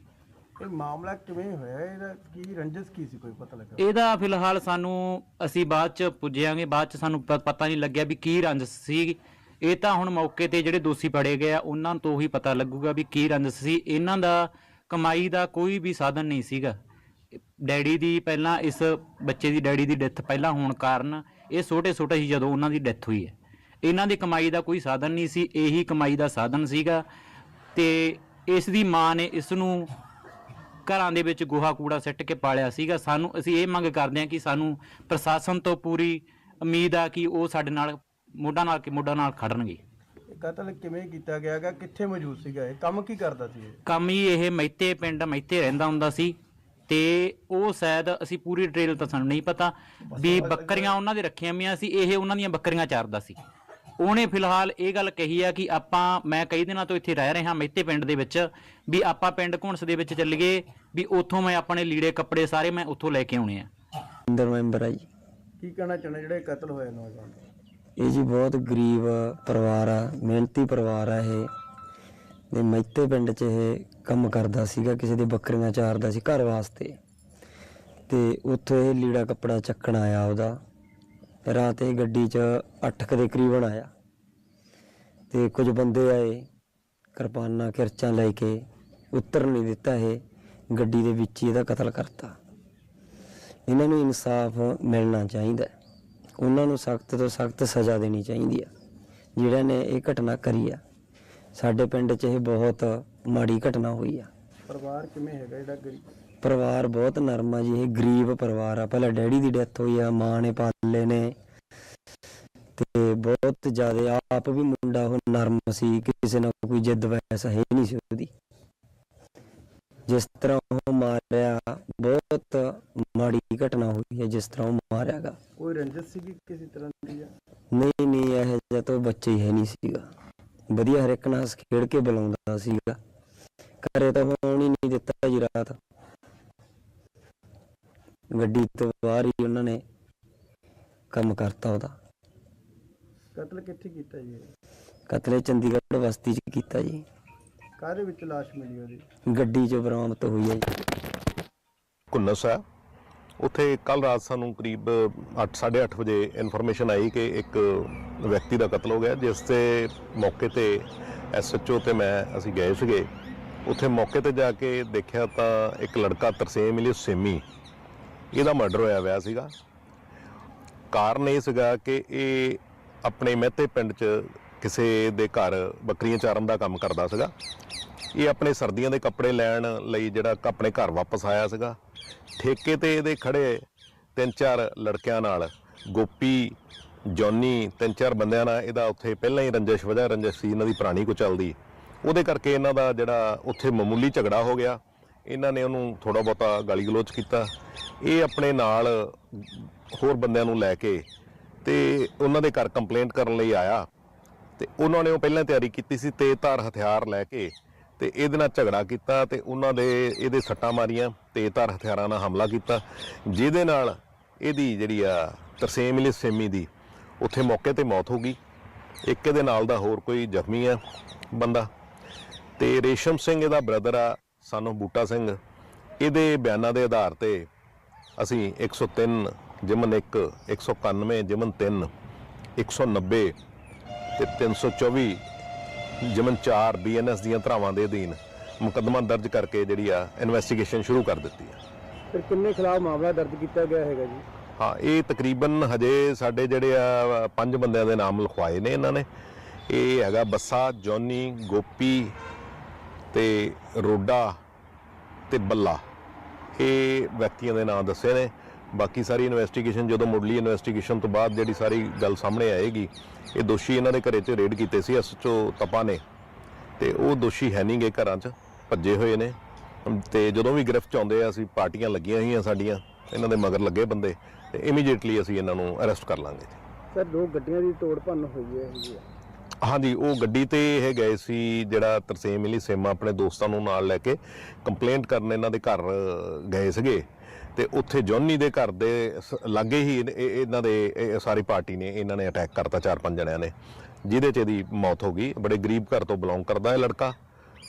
ਇਹ ਮਾਮਲਾ ਕਿਵੇਂ ਹੋਇਆ? ਇਹਦਾ ਕੀ ਰੰਜਸ ਕੀ ਸੀ? ਕੋਈ ਪਤਾ ਲੱਗਾ? ਇਹਦਾ ਫਿਲਹਾਲ ਸਾਨੂੰ ਅਸੀਂ ਬਾਅਦ ਚ ਪੁੱਜਿਆਂਗੇ ਬਾਅਦ ਚ ਸਾਨੂੰ ਪ- ਪਤਾ ਨਹੀਂ ਲੱਗਿਆ ਵੀ ਕੀ ਰੰਜ ਸੀ। ਇਹ ਤਾਂ ਹੁਣ ਮੌਕੇ ਤੇ ਜਿਹੜੇ ਦੋਸ਼ੀ ਫੜੇ ਗਏ ਆ ਉਹਨਾਂ ਤੋਂ ਹੀ ਪਤਾ ਲੱਗੂਗਾ ਵੀ ਕੀ ਰੰਜ ਸੀ। ਇਹਨਾਂ ਦਾ ਕਮਾਈ ਦਾ ਕੋਈ ਵੀ ਸਾਧਨ ਨਹੀਂ ਸੀਗਾ। ਡੈਡੀ ਦੀ ਪਹਿਲਾਂ ਇਸ ਬੱਚੇ ਦੀ ਡੈਡੀ ਦੀ ਡੈਥ ਪਹਿਲਾਂ ਹੋਣ ਕਾਰਨ ਇਹ ਛੋਟੇ ਛੋਟੇ ਸੀ ਜਦੋਂ ਉਹਨਾਂ ਦੀ ਡੈਥ ਹੋਈ ਹੈ। ਇਹਨਾਂ ਦੀ ਕਮਾਈ ਦਾ ਕੋਈ ਸਾਧਨ ਨਹੀਂ ਸੀ ਇਹੀ ਕਮਾਈ ਦਾ ਸਾਧਨ ਸੀਗਾ ਤੇ ਇਸ ਦੀ ਮਾਂ ਨੇ ਇਸ ਨੂੰ ਘਰਾਂ ਦੇ ਵਿੱਚ ਗੋਹਾ ਕੂੜਾ ਸਿੱਟ ਕੇ ਪਾਲਿਆ ਸੀਗਾ। ਸਾਨੂੰ ਅਸੀਂ ਇਹ ਮੰਗ ਕਰਦੇ ਹਾਂ ਕਿ ਸਾਨੂੰ ਪ੍ਰਸ਼ਾਸਨ ਤੋਂ ਪੂਰੀ ਉਮੀਦ ਆ ਕਿ ਉਹ ਸਾਡੇ ਨਾਲ ਮੋਢਾ ਨਾਲ ਕੇ ਮੋਢਾ ਨਾਲ ਖੜਨਗੇ। ਕਤਲ ਕਿਵੇਂ ਕੀਤਾ ਗਿਆ ਕਿੱਥੇ ਮੌਜੂਦ ਸੀਗਾ ਇਹ? ਕੰਮ ਕੀ ਕਰਦਾ ਸੀ ਇਹ? ਕੰਮ ਹੀ ਇਹ ਮੈਤੇ ਪਿੰਡ ਮੈਤੇ ਰਹਿੰਦਾ ਹੁੰਦਾ ਸੀ। ਤੇ ਉਹ ਸ਼ਾਇਦ ਅਸੀਂ ਪੂਰੀ ਡਿਟੇਲ ਤਾਂ ਸਾਨੂੰ ਨਹੀਂ ਪਤਾ ਵੀ ਬੱਕਰੀਆਂ ਉਹਨਾਂ ਦੇ ਰੱਖੀਆਂ ਹੋਈਆਂ ਸੀ ਇਹ ਉਹਨਾਂ ਦੀਆਂ ਬੱਕਰੀਆਂ ਚਾਰਦਾ ਸੀ। ਉਹਨੇ ਫਿਲਹਾਲ ਇਹ ਗੱਲ ਕਹੀ ਆ ਕਿ ਆਪਾਂ ਮੈਂ ਕਈ ਦਿਨਾਂ ਤੋਂ ਇੱਥੇ ਰਹਿ ਰਿਹਾ ਮੈਤੇ ਪਿੰਡ ਦੇ ਵਿੱਚ ਵੀ ਆਪਾਂ ਪਿੰਡ ਘੁੰਸ ਦੇ ਵਿੱਚ ਚੱਲੀਏ ਵੀ ਉੱਥੋਂ ਮੈਂ ਆਪਣੇ ਲੀੜੇ ਕੱਪੜੇ ਸਾਰੇ ਮੈਂ ਉੱਥੋਂ ਲੈ ਕੇ ਆਉਣੇ ਆ। ਅੰਦਰ ਮੈਂਬਰ ਆ ਜੀ। ਕੀ ਕਹਿਣਾ ਚਾਹੁੰਦੇ ਜਿਹੜੇ ਕਤਲ ਹੋਇਆ ਨੌਜਵਾਨ? ਦਾ? ਇਹ ਜੀ ਬਹੁਤ ਗਰੀਬ ਪਰਿਵਾਰ ਆ ਮਿਹਨਤੀ ਪਰਿਵਾਰ ਆ ਇਹ। ਤੇ ਮੈਤੇ ਪਿੰਡ 'ਚ ਇਹ ਕੰਮ ਕਰਦਾ ਸੀਗਾ, ਕਿਸੇ ਦੇ ਬੱਕਰੀਆਂ ਚਾਰਦਾ ਸੀ ਘਰ ਵਾਸਤੇ। ਤੇ ਉੱਥੋਂ ਇਹ ਲੀੜਾ ਕੱਪੜਾ ਚੱਕਣ ਆਇਆ ਉਹਦਾ। ਰਾਤ ਇਹ ਗੱਡੀ 'ਚ 8 ਕੁ ਦੇ ਕਰੀਬਨ ਆਇਆ। ਤੇ ਕੁਝ ਬੰਦੇ ਆਏ, ਕਿਰਪਾਨਾਂ, ਕਿਰਚਾਂ ਲੈ ਕੇ, ਉੱਤਰ ਨਹੀਂ ਦਿੱਤਾ ਇਹ। ਗੱਡੀ ਦੇ ਵਿੱਚ ਹੀ ਇਹਦਾ ਕਤਲ ਕਰਤਾ। ਇਹਨਾਂ ਨੂੰ ਇਨਸਾਫ ਮਿਲਣਾ ਚਾਹੀਦਾ। ਉਹਨਾਂ ਨੂੰ ਸਖਤ ਤੋਂ ਸਖਤ ਸਜ਼ਾ ਦੇਣੀ ਚਾਹੀਦੀ ਆ। ਜਿਹੜਾ ਨੇ ਇਹ ਘਟਨਾ ਕਰੀ ਆ। ਸਾਡੇ ਪਿੰਡ 'ਚ ਇਹ ਬਹੁਤ ਮਾੜੀ ਘਟਨਾ ਹੋਈ ਆ। ਪਰਿਵਾਰ ਕਿਵੇਂ ਹੈਗਾ ਜਿਹੜਾ ਗਰੀਬ? ਪਰਿਵਾਰ ਬਹੁਤ ਨਰਮ ਆ ਜੀ ਇਹ ਗਰੀਬ ਪਰਿਵਾਰ ਆ। ਪਹਿਲਾਂ ਡੈਡੀ ਦੀ ਡੈਥ ਹੋਈ ਆ ਮਾਂ ਨੇ ਪਾਲੇ ਨੇ। ਤੇ ਬਹੁਤ ਜ਼ਿਆਦਾ ਆਪ ਵੀ ਮੁੰਡਾ ਉਹ ਨਰਮ ਸੀ ਕਿਸੇ ਨਾਲ ਕੋਈ ਜਿੱਦ ਵੈਸਾ ਹੈ ਨਹੀਂ ਸੀ ਉਹਦੀ। ਜਿਸ ਤਰ੍ਹਾਂ ਉਹ ਮਾਰਿਆ ਬਹੁਤ ਮਾੜੀ ਘਟਨਾ ਹੋਈ ਹੈ ਜਿਸ ਤਰ੍ਹਾਂ ਉਹ ਮਾਰਿਆਗਾ। ਕੋਈ ਰੰਜਿਸ਼ ਸੀਗੀ ਕਿਸੇ ਤਰ੍ਹਾਂ ਦੀ ਨਹੀਂ ਨਹੀਂ ਇਹ ਜਿਹਾ ਤਾਂ ਬੱਚੇ ਹੀ ਹੈ ਨਹੀਂ ਸੀਗਾ। ਵਧੀਆ ਹਰ ਇੱਕ ਨਾਲ ਖੇਡ ਕੇ ਬੁਲਾਉਂਦਾ ਸੀਗਾ। ਘਰੇ ਤਾਂ ਹੋਣ ਹੀ ਨਹੀਂ ਦਿੱਤਾ ਜੀ ਰਾਤ। ਗੱਡੀ ਤੋਂ ਬਾਹਰ ਹੀ ਉਹਨਾਂ ਨੇ ਕੰਮ ਕਰਤਾ ਉਹਦਾ। ਕਤਲ ਕਿੱਥੇ ਕੀਤਾ ਜੀ? ਕਤਲੇ ਚੰਡੀਗੜ੍ਹ ਬਸਤੀ 'ਚ ਕੀਤਾ ਜੀ। ਕਾਹਦੇ ਵਿੱਚ ਲਾਸ਼ ਮਿਲੀ ਉਹਦੀ? ਗੱਡੀ 'ਚ ਬਰਾਮਦ ਹੋਈ ਹੈ ਜੀ। ਕੁੰਨਸ ਹੈ? ਉੱਥੇ ਕੱਲ ਰਾਤ ਸਾਨੂੰ ਕਰੀਬ 8:30 ਵਜੇ ਇਨਫੋਰਮੇਸ਼ਨ ਆਈ ਕਿ ਇੱਕ ਵਿਅਕਤੀ ਦਾ ਕਤਲ ਹੋ ਗਿਆ, ਜਿਸ ਤੇ ਮੌਕੇ ਤੇ ਐਸਐਚਓ ਤੇ ਮੈਂ, ਅਸੀਂ ਗਏ ਸੀਗੇ। ਉੱਥੇ ਮੌਕੇ ਤੇ ਜਾ ਕੇ ਦੇਖਿਆ ਤਾਂ ਇੱਕ ਲੜਕਾ ਤਰਸੇਮ ਇਲੀ ਸੇਮੀ, ਇਹਦਾ ਮਰਡਰ ਹੋਇਆ ਹੋਇਆ ਸੀਗਾ। ਕਾਰਨ ਇਹ ਸੀਗਾ ਕਿ ਇਹ ਆਪਣੇ ਮਹਿਤੇ ਪਿੰਡ 'ਚ ਕਿਸੇ ਦੇ ਘਰ ਬੱਕਰੀਆਂ ਚਾਰਨ ਦਾ ਕੰਮ ਕਰਦਾ ਸੀਗਾ। ਇਹ ਆਪਣੇ ਸਰਦੀਆਂ ਦੇ ਕੱਪੜੇ ਲੈਣ ਲਈ ਜਿਹੜਾ ਆਪਣੇ ਘਰ ਵਾਪਸ ਆਇਆ ਸੀਗਾ। ਠੇਕੇ ਤੇ ਇਹਦੇ ਖੜੇ ਤਿੰਨ ਚਾਰ ਲੜਕਿਆਂ ਨਾਲ, ਗੋਪੀ, ਜੌਨੀ, ਤਿੰਨ ਚਾਰ ਬੰਦਿਆਂ ਨਾਲ ਇਹਦਾ ਉੱਥੇ ਪਹਿਲਾਂ ਹੀ ਰੰਜਿਸ਼, ਵਜ੍ਹਾ ਰੰਜਿਸ਼ ਸੀ, ਇਹਨਾਂ ਦੀ ਪੁਰਾਣੀ ਕੋ ਚੱਲਦੀ। ਉਹਦੇ ਕਰਕੇ ਇਹਨਾਂ ਦਾ ਜਿਹੜਾ ਉੱਥੇ ਮਾਮੂਲੀ ਝਗੜਾ ਹੋ ਗਿਆ। ਇਹਨਾਂ ਨੇ ਉਹਨੂੰ ਥੋੜਾ ਬਹੁਤਾ ਗਾਲੀ ਗਲੋਚ ਕੀਤਾ। ਇਹ ਆਪਣੇ ਨਾਲ ਹੋਰ ਬੰਦਿਆਂ ਨੂੰ ਲੈ ਕੇ ਤੇ ਉਹਨਾਂ ਦੇ ਘਰ ਕੰਪਲੇਂਟ ਕਰਨ ਲਈ ਆਇਆ। ਤੇ ਉਹਨਾਂ ਨੇ ਉਹ ਪਹਿਲਾਂ ਤਿਆਰੀ ਕੀਤੀ ਸੀ ਤੇਜ਼ਧਾਰ ਹਥਿਆਰ ਲੈ ਕੇ ਤੇ ਇਹਦੇ ਨਾਲ ਝਗੜਾ ਕੀਤਾ ਤੇ ਉਹਨਾਂ ਦੇ ਇਹਦੇ ਸੱਟਾਂ ਮਾਰੀਆਂ ਤੇਜ਼ਧਾਰ ਹਥਿਆਰਾਂ ਨਾਲ ਹਮਲਾ ਕੀਤਾ, ਜਿਹਦੇ ਨਾਲ ਇਹਦੀ ਜਿਹੜੀ ਆ ਤਰਸੇਮ ਇਲੀ ਸੇਮੀ ਦੀ ਉੱਥੇ ਮੌਕੇ ਤੇ ਮੌਤ ਹੋ ਗਈ। ਇੱਕ ਇਹਦੇ ਨਾਲ ਦਾ ਹੋਰ ਕੋਈ ਜ਼ਖਮੀ ਆ ਬੰਦਾ। ਤੇ ਰੇਸ਼ਮ ਸਿੰਘ ਇਹਦਾ ਬ੍ਰਦਰ ਆ ਸਾਨੂੰ ਬੂਟਾ ਸਿੰਘ। ਇਹਦੇ ਬਿਆਨਾਂ ਦੇ ਆਧਾਰ ਤੇ ਅਸੀਂ 103 ਜਿਮਨ 1 191 ਜਿਮਨ 3 190 ਤੇ 324 ਜਿਮਨ 4 ਬੀਐਨਐਸ ਦੀਆਂ ਧਰਾਵਾਂ ਦੇ ਅਧੀਨ ਮੁਕੱਦਮਾ ਦਰਜ ਕਰਕੇ ਜਿਹੜੀ ਆ ਇਨਵੈਸਟੀਗੇਸ਼ਨ ਸ਼ੁਰੂ ਕਰ ਦਿੱਤੀ ਹੈ ਫਿਰ ਕਿੰਨੇ ਖਿਲਾਫ ਮਾਮਲਾ ਦਰਜ ਕੀਤਾ ਗਿਆ ਹੈਗਾ ਜੀ? ਹਾਂ ਇਹ ਤਕਰੀਬਨ ਹਜੇ ਸਾਡੇ ਜਿਹੜੇ ਆ ਪੰਜ ਬੰਦਿਆਂ ਦੇ ਨਾਮ ਲਿਖਵਾਏ ਨੇ ਇਹਨਾਂ ਨੇ। ਇਹ ਹੈਗਾ ਬੱਸਾ ਜੌਨੀ ਗੋਪੀ ਤੇ ਰੋਡਾ ਤੇ ਬੱਲਾ। ਇਹ ਵਿਅਕਤੀਆਂ ਦੇ ਨਾਮ ਦੱਸੇ ਨੇ। ਬਾਕੀ ਸਾਰੀ ਇਨਵੈਸਟੀਗੇਸ਼ਨ ਜਦੋਂ ਮੁੱਢਲੀ ਇਨਵੈਸਟੀਗੇਸ਼ਨ ਤੋਂ ਬਾਅਦ ਜਿਹੜੀ ਸਾਰੀ ਗੱਲ ਸਾਹਮਣੇ ਆਏਗੀ ਇਹ ਦੋਸ਼ੀ ਇਹਨਾਂ ਦੇ ਘਰੇ 'ਚ ਰੇਡ ਕੀਤੇ ਸੀ ਐਸਐਚਓ ਤਪਾ ਨੇ। ਤੇ ਉਹ ਦੋਸ਼ੀ ਹੈ ਨਹੀਂਗੇ ਘਰਾਂ 'ਚ ਭੱਜੇ ਹੋਏ ਨੇ। ਤੇ ਜਦੋਂ ਵੀ ਗ੍ਰਿਫਤ 'ਚ ਆਉਂਦੇ ਆ ਅਸੀਂ ਪਾਰਟੀਆਂ ਲੱਗੀਆਂ ਹੋਈਆਂ ਸਾਡੀਆਂ ਇਹਨਾਂ ਦੇ ਮਗਰ ਲੱਗੇ ਬੰਦੇ ਤੇ ਇਮੀਡੀਏਟਲੀ ਅਸੀਂ ਇਹਨਾਂ ਨੂੰ ਅਰੈਸਟ ਕਰ ਲਾਂਗੇ। ਸਰ ਦੋ ਗੱਡੀਆਂ ਦੀ ਤੋੜ ਭੰਨ ਹੋਈ ਹੈ ਹੈਗੀ ਹਾਂਜੀ ਉਹ ਗੱਡੀ ਤੇ ਇਹ ਗਏ ਸੀ ਜਿਹੜਾ ਤਰਸੇਮ ਮਿਲੀ ਸੇਮਾ ਆਪਣੇ ਦੋਸਤਾਂ ਨੂੰ ਨਾਲ ਲੈ ਕੇ ਕੰਪਲੇਂਟ ਕਰਨ ਇਹਨਾਂ ਦੇ ਘਰ ਗਏ ਸੀਗੇ। ਤੇ ਉੱਥੇ ਜੌਨੀ ਦੇ ਘਰ ਦੇ ਲਾਗੇ ਹੀ ਇਹਨਾਂ ਦੇ ਸਾਰੀ ਪਾਰਟੀ ਨੇ, ਇਹਨਾਂ ਨੇ ਅਟੈਕ ਕਰਤਾ ਚਾਰ ਪੰਜ ਜਣਿਆਂ ਨੇ। ਜਿਹਦੇ ਚ ਇਹਦੀ ਮੌਤ ਹੋ ਗਈ। ਬੜੇ ਗਰੀਬ ਘਰ ਤੋਂ ਬਿਲੋਂਗ ਕਰਦਾ ਹੈ ਲੜਕਾ।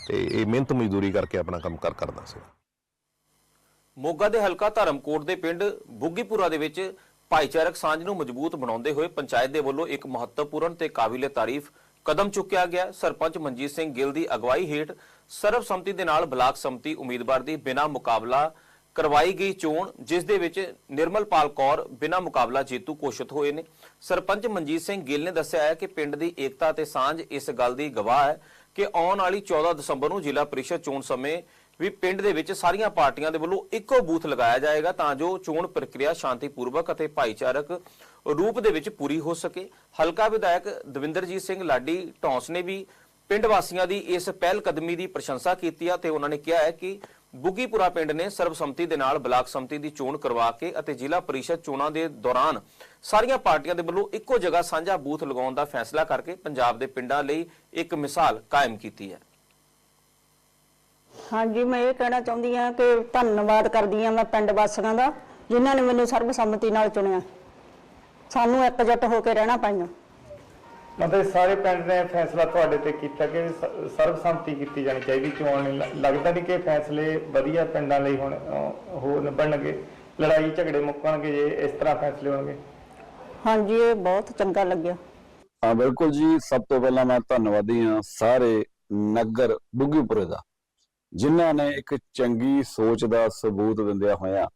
ਤੇ ਇਹ ਮਿਹਨਤ ਮਜ਼ਦੂਰੀ ਕਰਕੇ ਆਪਣਾ ਕੰਮ ਕਰ, ਕਰਦਾ ਸੀ। ਮੋਗਾ ਦੇ ਹਲਕਾ ਧਰਮਕੋਟ ਦੇ ਪਿੰਡ ਬੁੱਗੀਪੁਰਾ ਦੇ ਵਿੱਚ ਭਾਈਚਾਰਕ ਸਾਂਝ ਨੂੰ ਮਜ਼ਬੂਤ ਬਣਾਉਂਦੇ ਹੋਏ ਪੰਚਾਇਤ ਦੇ ਵੱਲੋਂ ਇੱਕ ਮਹੱਤਵਪੂਰਨ ਤੇ ਕਾਬਿਲੇ ਤਾਰੀਫ ਕਦਮ ਚੁੱਕਿਆ ਗਿਆ। ਸਰਪੰਚ ਮਨਜੀਤ ਸਿੰਘ ਗਿੱਲ ਦੀ ਅਗਵਾਈ ਹੇਠ ਸਰਬਸੰਮਤੀ ਦੇ ਨਾਲ ਬਲਾਕ ਸੰਮਤੀ ਉਮੀਦਵਾਰ ਦੀ ਬਿਨਾਂ ਮੁਕਾਬਲਾ ਕਰਵਾਈ ਗਈ ਚੋਣ, ਜਿਸ ਦੇ ਵਿੱਚ ਨਿਰਮਲਪਾਲ ਕੌਰ ਬਿਨਾਂ ਮੁਕਾਬਲਾ ਜੇਤੂ ਘੋਸ਼ਿਤ ਹੋਏ ਨੇ। ਸਰਪੰਚ ਮਨਜੀਤ ਸਿੰਘ ਗਿੱਲ ਨੇ ਦੱਸਿਆ ਹੈ ਕਿ ਪਿੰਡ ਦੀ ਏਕਤਾ ਤੇ ਸਾਂਝ ਇਸ ਗੱਲ ਦੀ ਗਵਾਹ ਹੈ ਕਿ ਆਉਣ ਵਾਲੀ 14 ਦਸੰਬਰ ਨੂੰ ਜ਼ਿਲ੍ਹਾ ਪ੍ਰੀਸ਼ਦ ਚੋਣ ਸਮੇਂ ਵੀ ਪਿੰਡ ਦੇ ਵਿੱਚ ਸਾਰੀਆਂ ਪਾਰਟੀਆਂ ਦੇ ਵੱਲੋਂ ਇੱਕੋ ਬੂਥ ਲਗਾਇਆ ਜਾਏਗਾ ਤਾਂ ਜੋ ਚੋਣ ਪ੍ਰਕਿਰਿਆ ਸ਼ਾਂਤੀਪੂਰਵਕ ਅਤੇ ਭਾਈਚਾਰਕ ਰੂਪ ਦੇ ਵਿੱਚ ਪੂਰੀ ਹੋ ਸਕੇ। ਹਲਕਾ ਵਿਧਾਇਕ ਦਵਿੰਦਰਜੀਤ ਸਿੰਘ ਲਾਡੀ ਢੌਂਸ ਨੇ ਵੀ ਪਿੰਡ ਵਾਸੀਆਂ ਦੀ ਇਸ ਪਹਿਲ ਕਦਮੀ ਦੀ ਪ੍ਰਸ਼ੰਸਾ ਕੀਤੀ ਹੈ ਤੇ ਉਹਨਾਂ ਨੇ ਕਿਹਾ ਹੈ ਕਿ ਬੁੱਗੀਪੁਰਾ ਪਿੰਡ ਨੇ ਸਰਬਸੰਮਤੀ ਦੇ ਨਾਲ ਬਲਾਕ ਸੰਮਤੀ ਦੀ ਚੋਣ ਕਰਵਾ ਕੇ ਅਤੇ ਜ਼ਿਲ੍ਹਾ ਪ੍ਰੀਸ਼ਦ ਚੋਣਾਂ ਦੇ ਦੌਰਾਨ ਸਾਰੀਆਂ ਪਾਰਟੀਆਂ ਦੇ ਵੱਲੋਂ ਇੱਕੋ ਜਗ੍ਹਾ ਸਾਂਝਾ ਬੂਥ ਲਗਾਉਣ ਦਾ ਫੈਸਲਾ ਕਰਕੇ ਪੰਜਾਬ ਦੇ ਪਿੰਡਾਂ ਲਈ ਇੱਕ ਮਿਸਾਲ ਕਾਇਮ ਕੀਤੀ ਹੈ। ਹਾਂਜੀ, ਮੈਂ ਇਹ ਕਹਿਣਾ ਚਾਹੁੰਦੀ ਹਾਂ ਕਿ ਧੰਨਵਾਦ ਕਰਦੀ ਹਾਂ ਮੈਂ ਪਿੰਡ ਵਾਸੀਆਂ ਦਾ ਜਿਨ੍ਹਾਂ ਨੇ ਮੈਨੂੰ ਸਰਬਸੰਮਤੀ ਨਾਲ ਚੁਣਿਆ। ਸਾਨੂੰ ਇਕਜੁੱਟ ਹੋ ਕੇ ਰਹਿਣਾ ਪੈਣਾ। ਮਤਲਬ ਸਾਰੇ ਪਿੰਡ ਨੇ ਫੈਸਲਾ ਤੁਹਾਡੇ ਤੇ ਕੀਤਾ ਕਿ ਸਰਬਸੰਮਤੀ ਕੀਤੀ ਜਾਣੀ ਚਾਹੀਦੀ ਚੋਣ ਲੱਗਦਾ ਨਹੀਂ ਕਿ ਫੈਸਲੇ ਵਧੀਆ ਪਿੰਡਾਂ ਲਈ ਹੁਣ ਹੋ ਨਿਭਣਗੇ ਲੜਾਈ ਝਗੜੇ ਮੁੱਕਣਗੇ ਜੇ ਇਸ ਤਰ੍ਹਾਂ ਫੈਸਲੇ ਹੋਣਗੇ? ਹਾਂਜੀ ਇਹ ਬਹੁਤ ਚੰਗਾ ਲੱਗਿਆ। ਹਾਂ ਬਿਲਕੁਲ ਜੀ। ਸਭ ਤੋਂ ਪਹਿਲਾਂ ਮੈਂ ਧੰਨਵਾਦੀ ਹਾਂ ਸਾਰੇ ਨਗਰ ਬੁੱਗੀਪੁਰੇ ਦਾ ਜਿਨ੍ਹਾਂ ਨੇ ਇੱਕ ਚੰਗੀ ਸੋਚ ਦਾ ਸਬੂਤ ਦਿੰਦਿਆਂ ਹੋਇਆ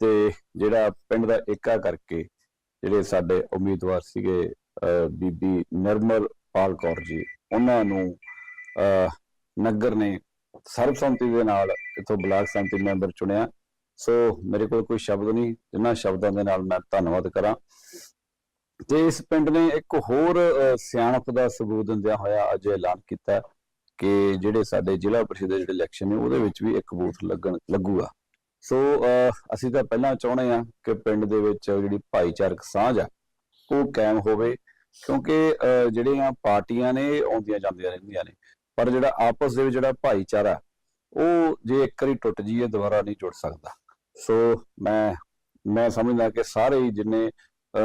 ਤੇ ਜਿਹੜਾ ਪਿੰਡ ਦਾ ਏਕਾ ਕਰਕੇ ਜਿਹੜੇ ਸਾਡੇ ਉਮੀਦਵਾਰ ਸੀਗੇ ਬੀਬੀ ਨਿਰਮਲ ਪਾਲ ਕੌਰ ਜੀ, ਉਹਨਾਂ ਨੂੰ, ਅਹ ਨਗਰ ਨੇ ਸਰਬਸੰਮਤੀ ਦੇ ਨਾਲ ਇਥੋਂ ਬਲਾਕ ਸੰਮਤੀ ਮੈਂਬਰ ਚੁਣਿਆ। ਸੋ ਮੇਰੇ ਕੋਲ ਕੋਈ ਸ਼ਬਦ ਨਹੀਂ ਜਿਨ੍ਹਾਂ ਸ਼ਬਦਾਂ ਦੇ ਨਾਲ ਮੈਂ ਧੰਨਵਾਦ ਕਰਾਂ। ਤੇ ਇਸ ਪਿੰਡ ਨੇ ਇੱਕ ਹੋਰ ਸਿਆਣਪ ਦਾ ਸਬੂਤ ਦਿੰਦਿਆਂ ਹੋਇਆ ਅੱਜ ਐਲਾਨ ਕੀਤਾ ਕਿ ਜਿਹੜੇ ਸਾਡੇ ਜ਼ਿਲ੍ਹਾ ਪ੍ਰੀਸ਼ਦ ਦੇ ਜਿਹੜੇ ਇਲੈਕਸ਼ਨ ਨੇ, ਉਹਦੇ ਵਿੱਚ ਵੀ ਇੱਕ ਬੂਥ ਲੱਗਣ ਲੱਗੂਗਾ। ਸੋ ਅਸੀਂ ਤਾਂ ਪਹਿਲਾਂ ਚਾਹੁੰਦੇ ਆ ਕਿ ਪਿੰਡ ਦੇ ਵਿੱਚ ਜਿਹੜੀ ਭਾਈਚਾਰਕ ਸਾਂਝ ਆ, ਉਹ ਕਾਇਮ ਹੋਵੇ। ਕਿਉਂਕਿ ਜਿਹੜੀਆਂ ਪਾਰਟੀਆਂ ਨੇ ਆਉਂਦੀਆਂ ਜਾਂਦੀਆਂ ਰਹਿੰਦੀਆਂ ਨੇ, ਪਰ ਜਿਹੜਾ ਆਪਸ ਦੇ ਵਿੱਚ ਜਿਹੜਾ ਭਾਈਚਾਰਾ, ਉਹ ਜੇ ਇੱਕ ਵਾਰੀ ਟੁੱਟ ਜੀਏ ਦੁਬਾਰਾ ਨਹੀਂ ਜੁੜ ਸਕਦਾ। ਸੋ ਮੈਂ ਮੈਂ ਸਮਝਦਾ ਕਿ ਸਾਰੇ ਹੀ ਜਿੰਨੇ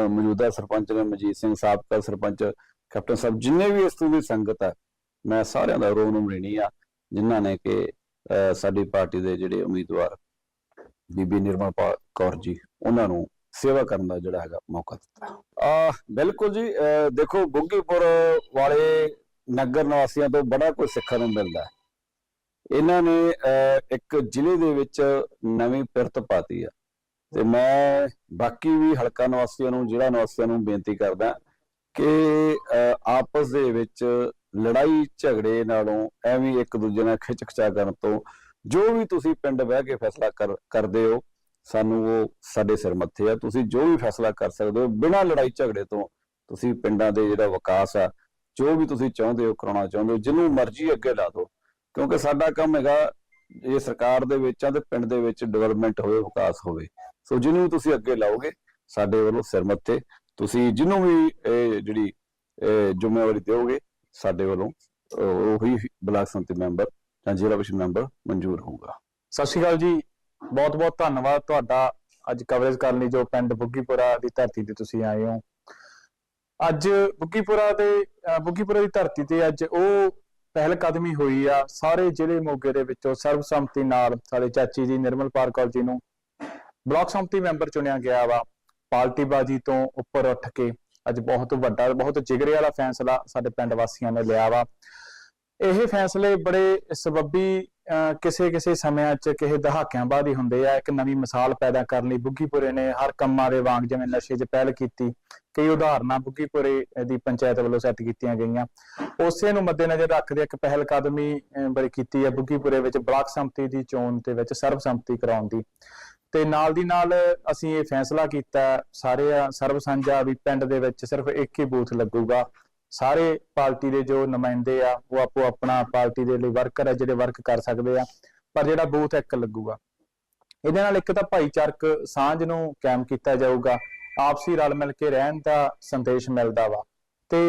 ਮੌਜੂਦਾ ਸਰਪੰਚ ਨੇ ਮਜੀਤ ਸਿੰਘ ਸਾਬਕਾ ਸਰਪੰਚ, ਕੈਪਟਨ ਸਾਹਿਬ, ਜਿੰਨੇ ਵੀ ਇਸ ਤੋਂ ਦੀ ਸੰਗਤ ਹੈ ਮੈਂ ਸਾਰਿਆਂ ਦਾ ਰੋਹ ਨੂੰ ਲੈਣੀ ਆ, ਜਿਨ੍ਹਾਂ ਨੇ ਕਿ, ਅਹ, ਸਾਡੀ ਪਾਰਟੀ ਦੇ ਜਿਹੜੇ ਉਮੀਦਵਾਰ ਬੀਬੀ ਨਿਰਮਲ ਕੌਰ ਜੀ, ਉਹਨਾਂ ਨੂੰ ਸੇਵਾ ਕਰਨ ਦਾ ਜਿਹੜਾ ਹੈਗਾ ਮੌਕਾ ਦਿੱਤਾ। ਆ ਬਿਲਕੁਲ ਜੀ ਦੇਖੋ ਬੁੱਗੀਪੁਰ ਵਾਲੇ ਨਗਰ ਨਿਵਾਸੀਆਂ ਤੋਂ ਬੜਾ ਕੁਝ ਸਿੱਖਣ ਨੂੰ ਮਿਲਦਾ ਹੈ। ਇਹਨਾਂ ਨੇ ਇੱਕ ਜ਼ਿਲ੍ਹੇ ਦੇ ਵਿੱਚ ਨਵੀਂ ਪਿਰਤ ਪਾਤੀ ਆ। ਤੇ ਮੈਂ ਬਾਕੀ ਵੀ ਹਲਕਾ ਨਿਵਾਸੀਆਂ ਨੂੰ ਜ਼ਿਲ੍ਹਾ ਨਿਵਾਸੀਆਂ ਨੂੰ ਬੇਨਤੀ ਕਰਦਾ ਕਿ ਆਪਸ ਦੇ ਵਿੱਚ ਲੜਾਈ ਝਗੜੇ ਨਾਲੋਂ ਐਵੇਂ ਇੱਕ ਦੂਜੇ ਨਾਲ ਖਿਚਖਚਾ ਕਰਨ ਤੋਂ ਜੋ ਵੀ ਤੁਸੀਂ ਪਿੰਡ ਬਹਿ ਕੇ ਫੈਸਲਾ ਕਰ ਕਰਦੇ ਹੋ ਸਾਨੂੰ ਉਹ ਸਾਡੇ ਸਿਰ ਮੱਥੇ ਆ। ਤੁਸੀਂ ਜੋ ਵੀ ਫੈਸਲਾ ਕਰ ਸਕਦੇ ਹੋ, ਬਿਨਾਂ ਲੜਾਈ ਝਗੜੇ ਤੋਂ ਤੁਸੀਂ ਪਿੰਡਾਂ ਦੇ ਜਿਹੜਾ ਵਿਕਾਸ ਆ, ਜੋ ਵੀ ਤੁਸੀਂ ਚਾਹੁੰਦੇ ਹੋ, ਕਰਾਉਣਾ ਚਾਹੁੰਦੇ ਹੋ, ਜਿਹਨੂੰ ਮਰਜ਼ੀ ਅੱਗੇ ਲਾ ਦਿਓ। ਕਿਉਂਕਿ ਸਾਡਾ ਕੰਮ ਹੈਗਾ, ਇਹ ਸਰਕਾਰ ਦੇ ਵਿੱਚ ਆ ਤੇ ਪਿੰਡ ਦੇ ਵਿੱਚ ਡਿਵੈਲਪਮੈਂਟ ਹੋਵੇ, ਵਿਕਾਸ ਹੋਵੇ। ਸੋ ਜਿਹਨੂੰ ਤੁਸੀਂ ਅੱਗੇ ਲਾਓਗੇ, ਸਾਡੇ ਵੱਲੋਂ ਸਿਰ ਮੱਥੇ। ਤੁਸੀਂ ਜਿਹਨੂੰ ਵੀ ਇਹ ਜਿਹੜੀ ਜ਼ਿੰਮੇਵਾਰੀ ਦਿਓਗੇ, ਸਾਡੇ ਵੱਲੋਂ ਉਹੀ ਬਲਾਕ ਸੰਮਤੀ ਮੈਂਬਰ ਜਾਂ ਜ਼ਿਲ੍ਹਾ ਪ੍ਰੀਸ਼ਦ ਮੈਂਬਰ ਮਨਜ਼ੂਰ ਹੋਊਗਾ। ਸਤਿ ਸ਼੍ਰੀ ਅਕਾਲ ਜੀ। ਬਹੁਤ ਬਹੁਤ ਧੰਨਵਾਦ ਤੁਹਾਡਾ ਅੱਜ ਕਵਰੇਜ ਕਰਨ ਲਈ ਜੋ ਪਿੰਡ ਬੁੱਗੀਪੁਰਾ ਦੀ ਧਰਤੀ ਤੇ ਤੁਸੀਂ ਆਏ ਹੋ। ਅੱਜ ਬੁੱਗੀਪੁਰਾ ਦੇ ਬੁੱਗੀਪੁਰਾ ਦੀ ਧਰਤੀ ਤੇ ਅੱਜ ਉਹ ਪਹਿਲ ਕਦਮੀ ਹੋਈ ਆ। ਸਾਰੇ ਜ਼ਿਲ੍ਹੇ ਮੋਗੇ ਦੇ ਵਿੱਚੋਂ ਸਰਬਸੰਮਤੀ ਨਾਲ ਸਾਡੇ ਚਾਚੀ ਜੀ ਨਿਰਮਲਪਾਲ ਕੌਰ ਜੀ ਨੂੰ ਬਲਾਕ ਸੰਮਤੀ ਮੈਂਬਰ ਚੁਣਿਆ ਗਿਆ ਵਾ। ਪਾਰਟੀ ਬਾਜੀ ਤੋਂ ਉੱਪਰ ਉੱਠ ਕੇ ਅੱਜ ਬਹੁਤ ਵੱਡਾ, ਬਹੁਤ ਜਿਗਰੇ ਵਾਲਾ ਫੈਸਲਾ ਸਾਡੇ ਪਿੰਡ ਵਾਸੀਆਂ ਨੇ ਲਿਆ ਵਾ। ਇਹ ਫੈਸਲੇ ਬੜੇ ਸਬੱਬੀ, ਅਹ, ਕਿਸੇ ਕਿਸੇ ਸਮਿਆਂ 'ਚ ਕਿਸੇ ਦਹਾਕਿਆਂ ਬਾਅਦ ਹੀ ਹੁੰਦੇ ਆ। ਇੱਕ ਨਵੀਂ ਮਿਸਾਲ ਪੈਦਾ ਕਰਨ ਲਈ ਬੁੱਗੀਪੁਰੇ ਨੇ ਹਰ ਕੰਮਾਂ ਦੇ ਵਾਂਗ ਜਿਵੇਂ ਨਸ਼ੇ 'ਚ ਪਹਿਲ ਕੀਤੀ, ਕਈ ਉਦਾਹਰਨਾਂ ਬੁੱਗੀਪੁਰੇ ਦੀ ਪੰਚਾਇਤ ਵੱਲੋਂ ਸੈੱਟ ਕੀਤੀਆਂ ਗਈਆਂ। ਉਸੇ ਨੂੰ ਮੱਦੇਨਜ਼ਰ ਰੱਖਦੇ ਇੱਕ ਪਹਿਲ ਕਦਮੀ ਬੜੀ ਕੀਤੀ ਹੈ ਬੁੱਗੀਪੁਰੇ ਵਿੱਚ ਬਲਾਕ ਸੰਮਤੀ ਦੀ ਚੋਣ ਦੇ ਵਿੱਚ ਸਰਬਸੰਮਤੀ ਕਰਾਉਣ ਦੀ। ਤੇ ਨਾਲ ਦੀ ਨਾਲ ਅਸੀਂ ਇਹ ਫੈਸਲਾ ਕੀਤਾ, ਸਾਰੇ ਸਰਬ ਸਾਂਝਾ ਵੀ ਪਿੰਡ ਦੇ ਵਿੱਚ ਸਿਰਫ ਇੱਕ ਹੀ ਬੂਥ ਲੱਗੂਗਾ। ਸਾਰੇ ਪਾਰਟੀ ਦੇ ਜੋ ਨੁਮਾਇੰਦੇ ਆ, ਉਹ ਆਪੋ ਆਪਣਾ ਪਾਰਟੀ ਦੇ ਲਈ ਵਰਕਰ ਆ, ਜਿਹੜੇ ਵਰਕ ਕਰ ਸਕਦੇ ਆ, ਪਰ ਜਿਹੜਾ ਬੂਥ ਇੱਕ ਲੱਗੂਗਾ। ਇਹਦੇ ਨਾਲ ਇੱਕ ਤਾਂ ਭਾਈਚਾਰਕ ਸਾਂਝ ਨੂੰ ਕਾਇਮ ਕੀਤਾ ਜਾਊਗਾ, ਆਪਸੀ ਰਲ ਮਿਲ ਕੇ ਰਹਿਣ ਦਾ ਸੰਦੇਸ਼ ਮਿਲਦਾ ਵਾ। ਤੇ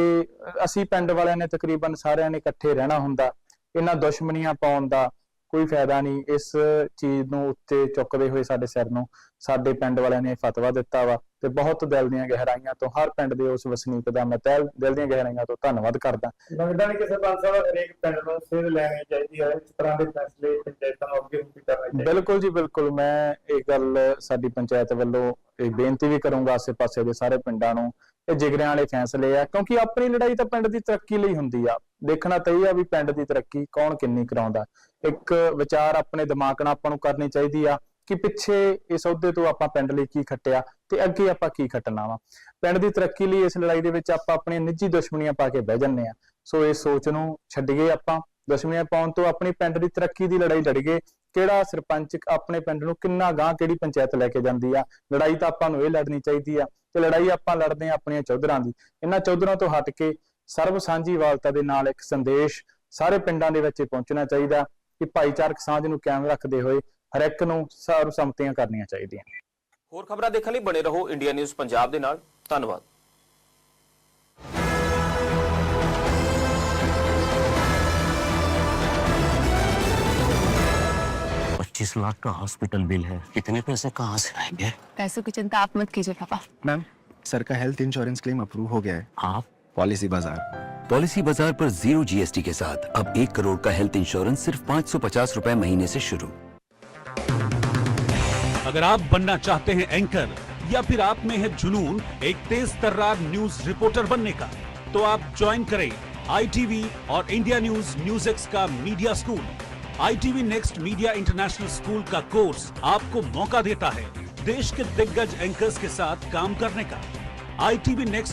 ਅਸੀਂ ਪਿੰਡ ਵਾਲਿਆਂ ਨੇ ਤਕਰੀਬਨ ਸਾਰਿਆਂ ਨੇ ਇਕੱਠੇ ਰਹਿਣਾ ਹੁੰਦਾ, ਇਹਨਾਂ ਦੁਸ਼ਮਣੀਆਂ ਪਾਉਣ ਦਾ ਕੋਈ ਫਾਇਦਾ ਨਹੀਂ। ਇਸ ਚੀਜ਼ ਨੂੰ ਉੱਤੇ ਚੁੱਕਦੇ ਹੋਏ ਸਾਡੇ ਸਿਰ ਨੂੰ ਸਾਡੇ ਪਿੰਡ ਵਾਲਿਆਂ ਨੇ ਫਤਵਾ ਦਿੱਤਾ ਵਾ ਤੇ ਬਹੁਤ ਦਿਲ ਦੀਆਂ ਗਹਿਰਾਈਆਂ ਤੋਂ ਹਰ ਪਿੰਡ ਦੇ ਉਸ ਵਸਨੀਕ ਦਾ ਮੈਂ ਤਹਿ ਦਿਲ ਦੀਆਂ ਗਹਿਰਾਈਆਂ ਤੋਂ ਧੰਨਵਾਦ ਕਰਦਾ। ਲੱਗਦਾ ਨਹੀਂ ਕਿਸੇ ਪੰਜ ਸਾਹਿਬ ਹਰੇਕ ਪਿੰਡ ਨੂੰ ਸੇਧ ਲੈਣੀ ਚਾਹੀਦੀ ਹੈ ਇਸ ਤਰ੍ਹਾਂ ਦੇ ਫੈਸਲੇ ਪੰਚਾਇਤਾਂ ਨੂੰ ਅੱਗੇ ਵੀ ਕਰਨੇ ਚਾਹੀਦੇ। ਬਿਲਕੁਲ ਜੀ ਬਿਲਕੁਲ। ਮੈਂ ਇਹ ਗੱਲ ਸਾਡੀ ਪੰਚਾਇਤ ਵੱਲੋਂ ਇਹ ਬੇਨਤੀ ਵੀ ਕਰੂੰਗਾ ਆਸੇ-ਪਾਸੇ ਦੇ ਸਾਰੇ ਪਿੰਡਾਂ ਨੂੰ ਇਹ ਜਿਗਰਿਆਂ ਵਾਲੇ ਫੈਸਲੇ ਆ ਕਿਉਂਕਿ ਆਪਣੀ ਲੜਾਈ ਤਾਂ ਪਿੰਡ ਦੀ ਤਰੱਕੀ ਲਈ ਹੁੰਦੀ ਆ। ਦੇਖਣਾ ਤਾਂ ਇਹ ਆ ਵੀ ਪਿੰਡ ਦੀ ਤਰੱਕੀ ਕੌਣ ਕਿੰਨੀ ਕਰਾਉਂਦਾ। ਇੱਕ ਵਿਚਾਰ ਆਪਣੇ ਦਿਮਾਗ ਨਾਲ ਆਪਾਂ ਨੂੰ ਕਰਨੀ ਚਾਹੀਦੀ ਆ ਕਿ ਪਿੱਛੇ ਇਸ ਅਹੁਦੇ ਤੋਂ ਆਪਾਂ ਪਿੰਡ ਲਈ ਕੀ ਖੱਟਿਆ ਤੇ ਅੱਗੇ ਆਪਾਂ ਕੀ ਖੱਟਣਾ ਵਾ। ਪਿੰਡ ਦੀ ਤਰੱਕੀ ਲਈ ਇਸ ਲੜਾਈ ਦੇ ਵਿੱਚ ਆਪਾਂ ਆਪਣੀਆਂ ਨਿੱਜੀ ਦੁਸ਼ਮਣੀਆਂ ਪਾ ਕੇ ਬਹਿ ਜੰਨੇ ਆ। ਸੋ ਇਸ ਸੋਚ ਨੂੰ ਛੱਡੀਏ ਆਪਾਂ। ਦੁਸ਼ਮਣੀਆਂ ਪਾਉਣ ਤੋਂ ਆਪਣੀ ਪਿੰਡ ਦੀ ਤਰੱਕੀ ਦੀ ਲੜਾਈ ਲੜੀਏ ਕਿਹੜਾ ਸਰਪੰਚ ਆਪਣੇ ਪਿੰਡ ਨੂੰ ਕਿੰਨਾ ਗਾਂ ਕਿਹੜੀ ਪੰਚਾਇਤ ਲੈ ਕੇ ਜਾਂਦੀ ਆ? ਲੜਾਈ ਤਾਂ ਆਪਾਂ ਨੂੰ ਇਹ ਲੜਨੀ ਚਾਹੀਦੀ ਆ ਤੇ ਲੜਾਈ ਆਪਾਂ ਲੜਦੇ ਆ ਆਪਣੀਆਂ ਚੌਧਰਾਂ ਦੀ। ਇਹਨਾਂ ਚੌਧਰਾਂ ਤੋਂ ਹਟ ਕੇ ਸਰਬ ਸਾਂਝੀਵਾਲਤਾ ਦੇ ਨਾਲ ਇੱਕ ਸੰਦੇਸ਼ ਸਾਰੇ ਪਿੰਡਾਂ ਦੇ ਵਿੱਚ ਪਹੁੰਚਣਾ ਚਾਹੀਦਾ। ਕਿ ਭਾਈਚਾਰਕ ਸਾਂਝ ਨੂੰ ਕਾਇਮ ਰੱਖਦੇ ਹੋਏ ਹਰ ਇੱਕ ਨੂੰ ਸਰਬ ਸੰਮਤੀਆਂ ਕਰਨੀਆਂ ਚਾਹੀਦੀਆਂ ਹੋਰ ਖਬਰਾਂ ਦੇਖਣ ਲਈ ਬਣੇ ਰਹੋ ਇੰਡੀਆ ਨਿਊਜ਼ ਪੰਜਾਬ ਦੇ ਨਾਲ ਧੰਨਵਾਦ पच्चीस लाख का हॉस्पिटल बिल है इतने पैसे कहाँ से आएंगे पैसों की चिंता आप मत कीजिए पापा मैम सर का हेल्थ इंश्योरेंस क्लेम अप्रूव हो गया है आप पॉलिसी बाजार पॉलिसी बाज़ार पर ज़ीरो जीएसटी के साथ अब एक करोड़ का हेल्थ इंश्योरेंस सिर्फ़ पाँच सौ पचास रूपए महीने से शुरू। अगर आप बनना चाहते हैं एंकर या फिर आप में है जुनून, एक तेज तर्रार न्यूज़ रिपोर्टर बनने का तो आप ज्वाइन करें आईटीवी और इंडिया न्यूज़ न्यूज़ एक्स का media school. ITV next media international school का कोर्स आपको मौका देता है देश के दिग्गज एंकर्स के साथ काम करने का। ITV next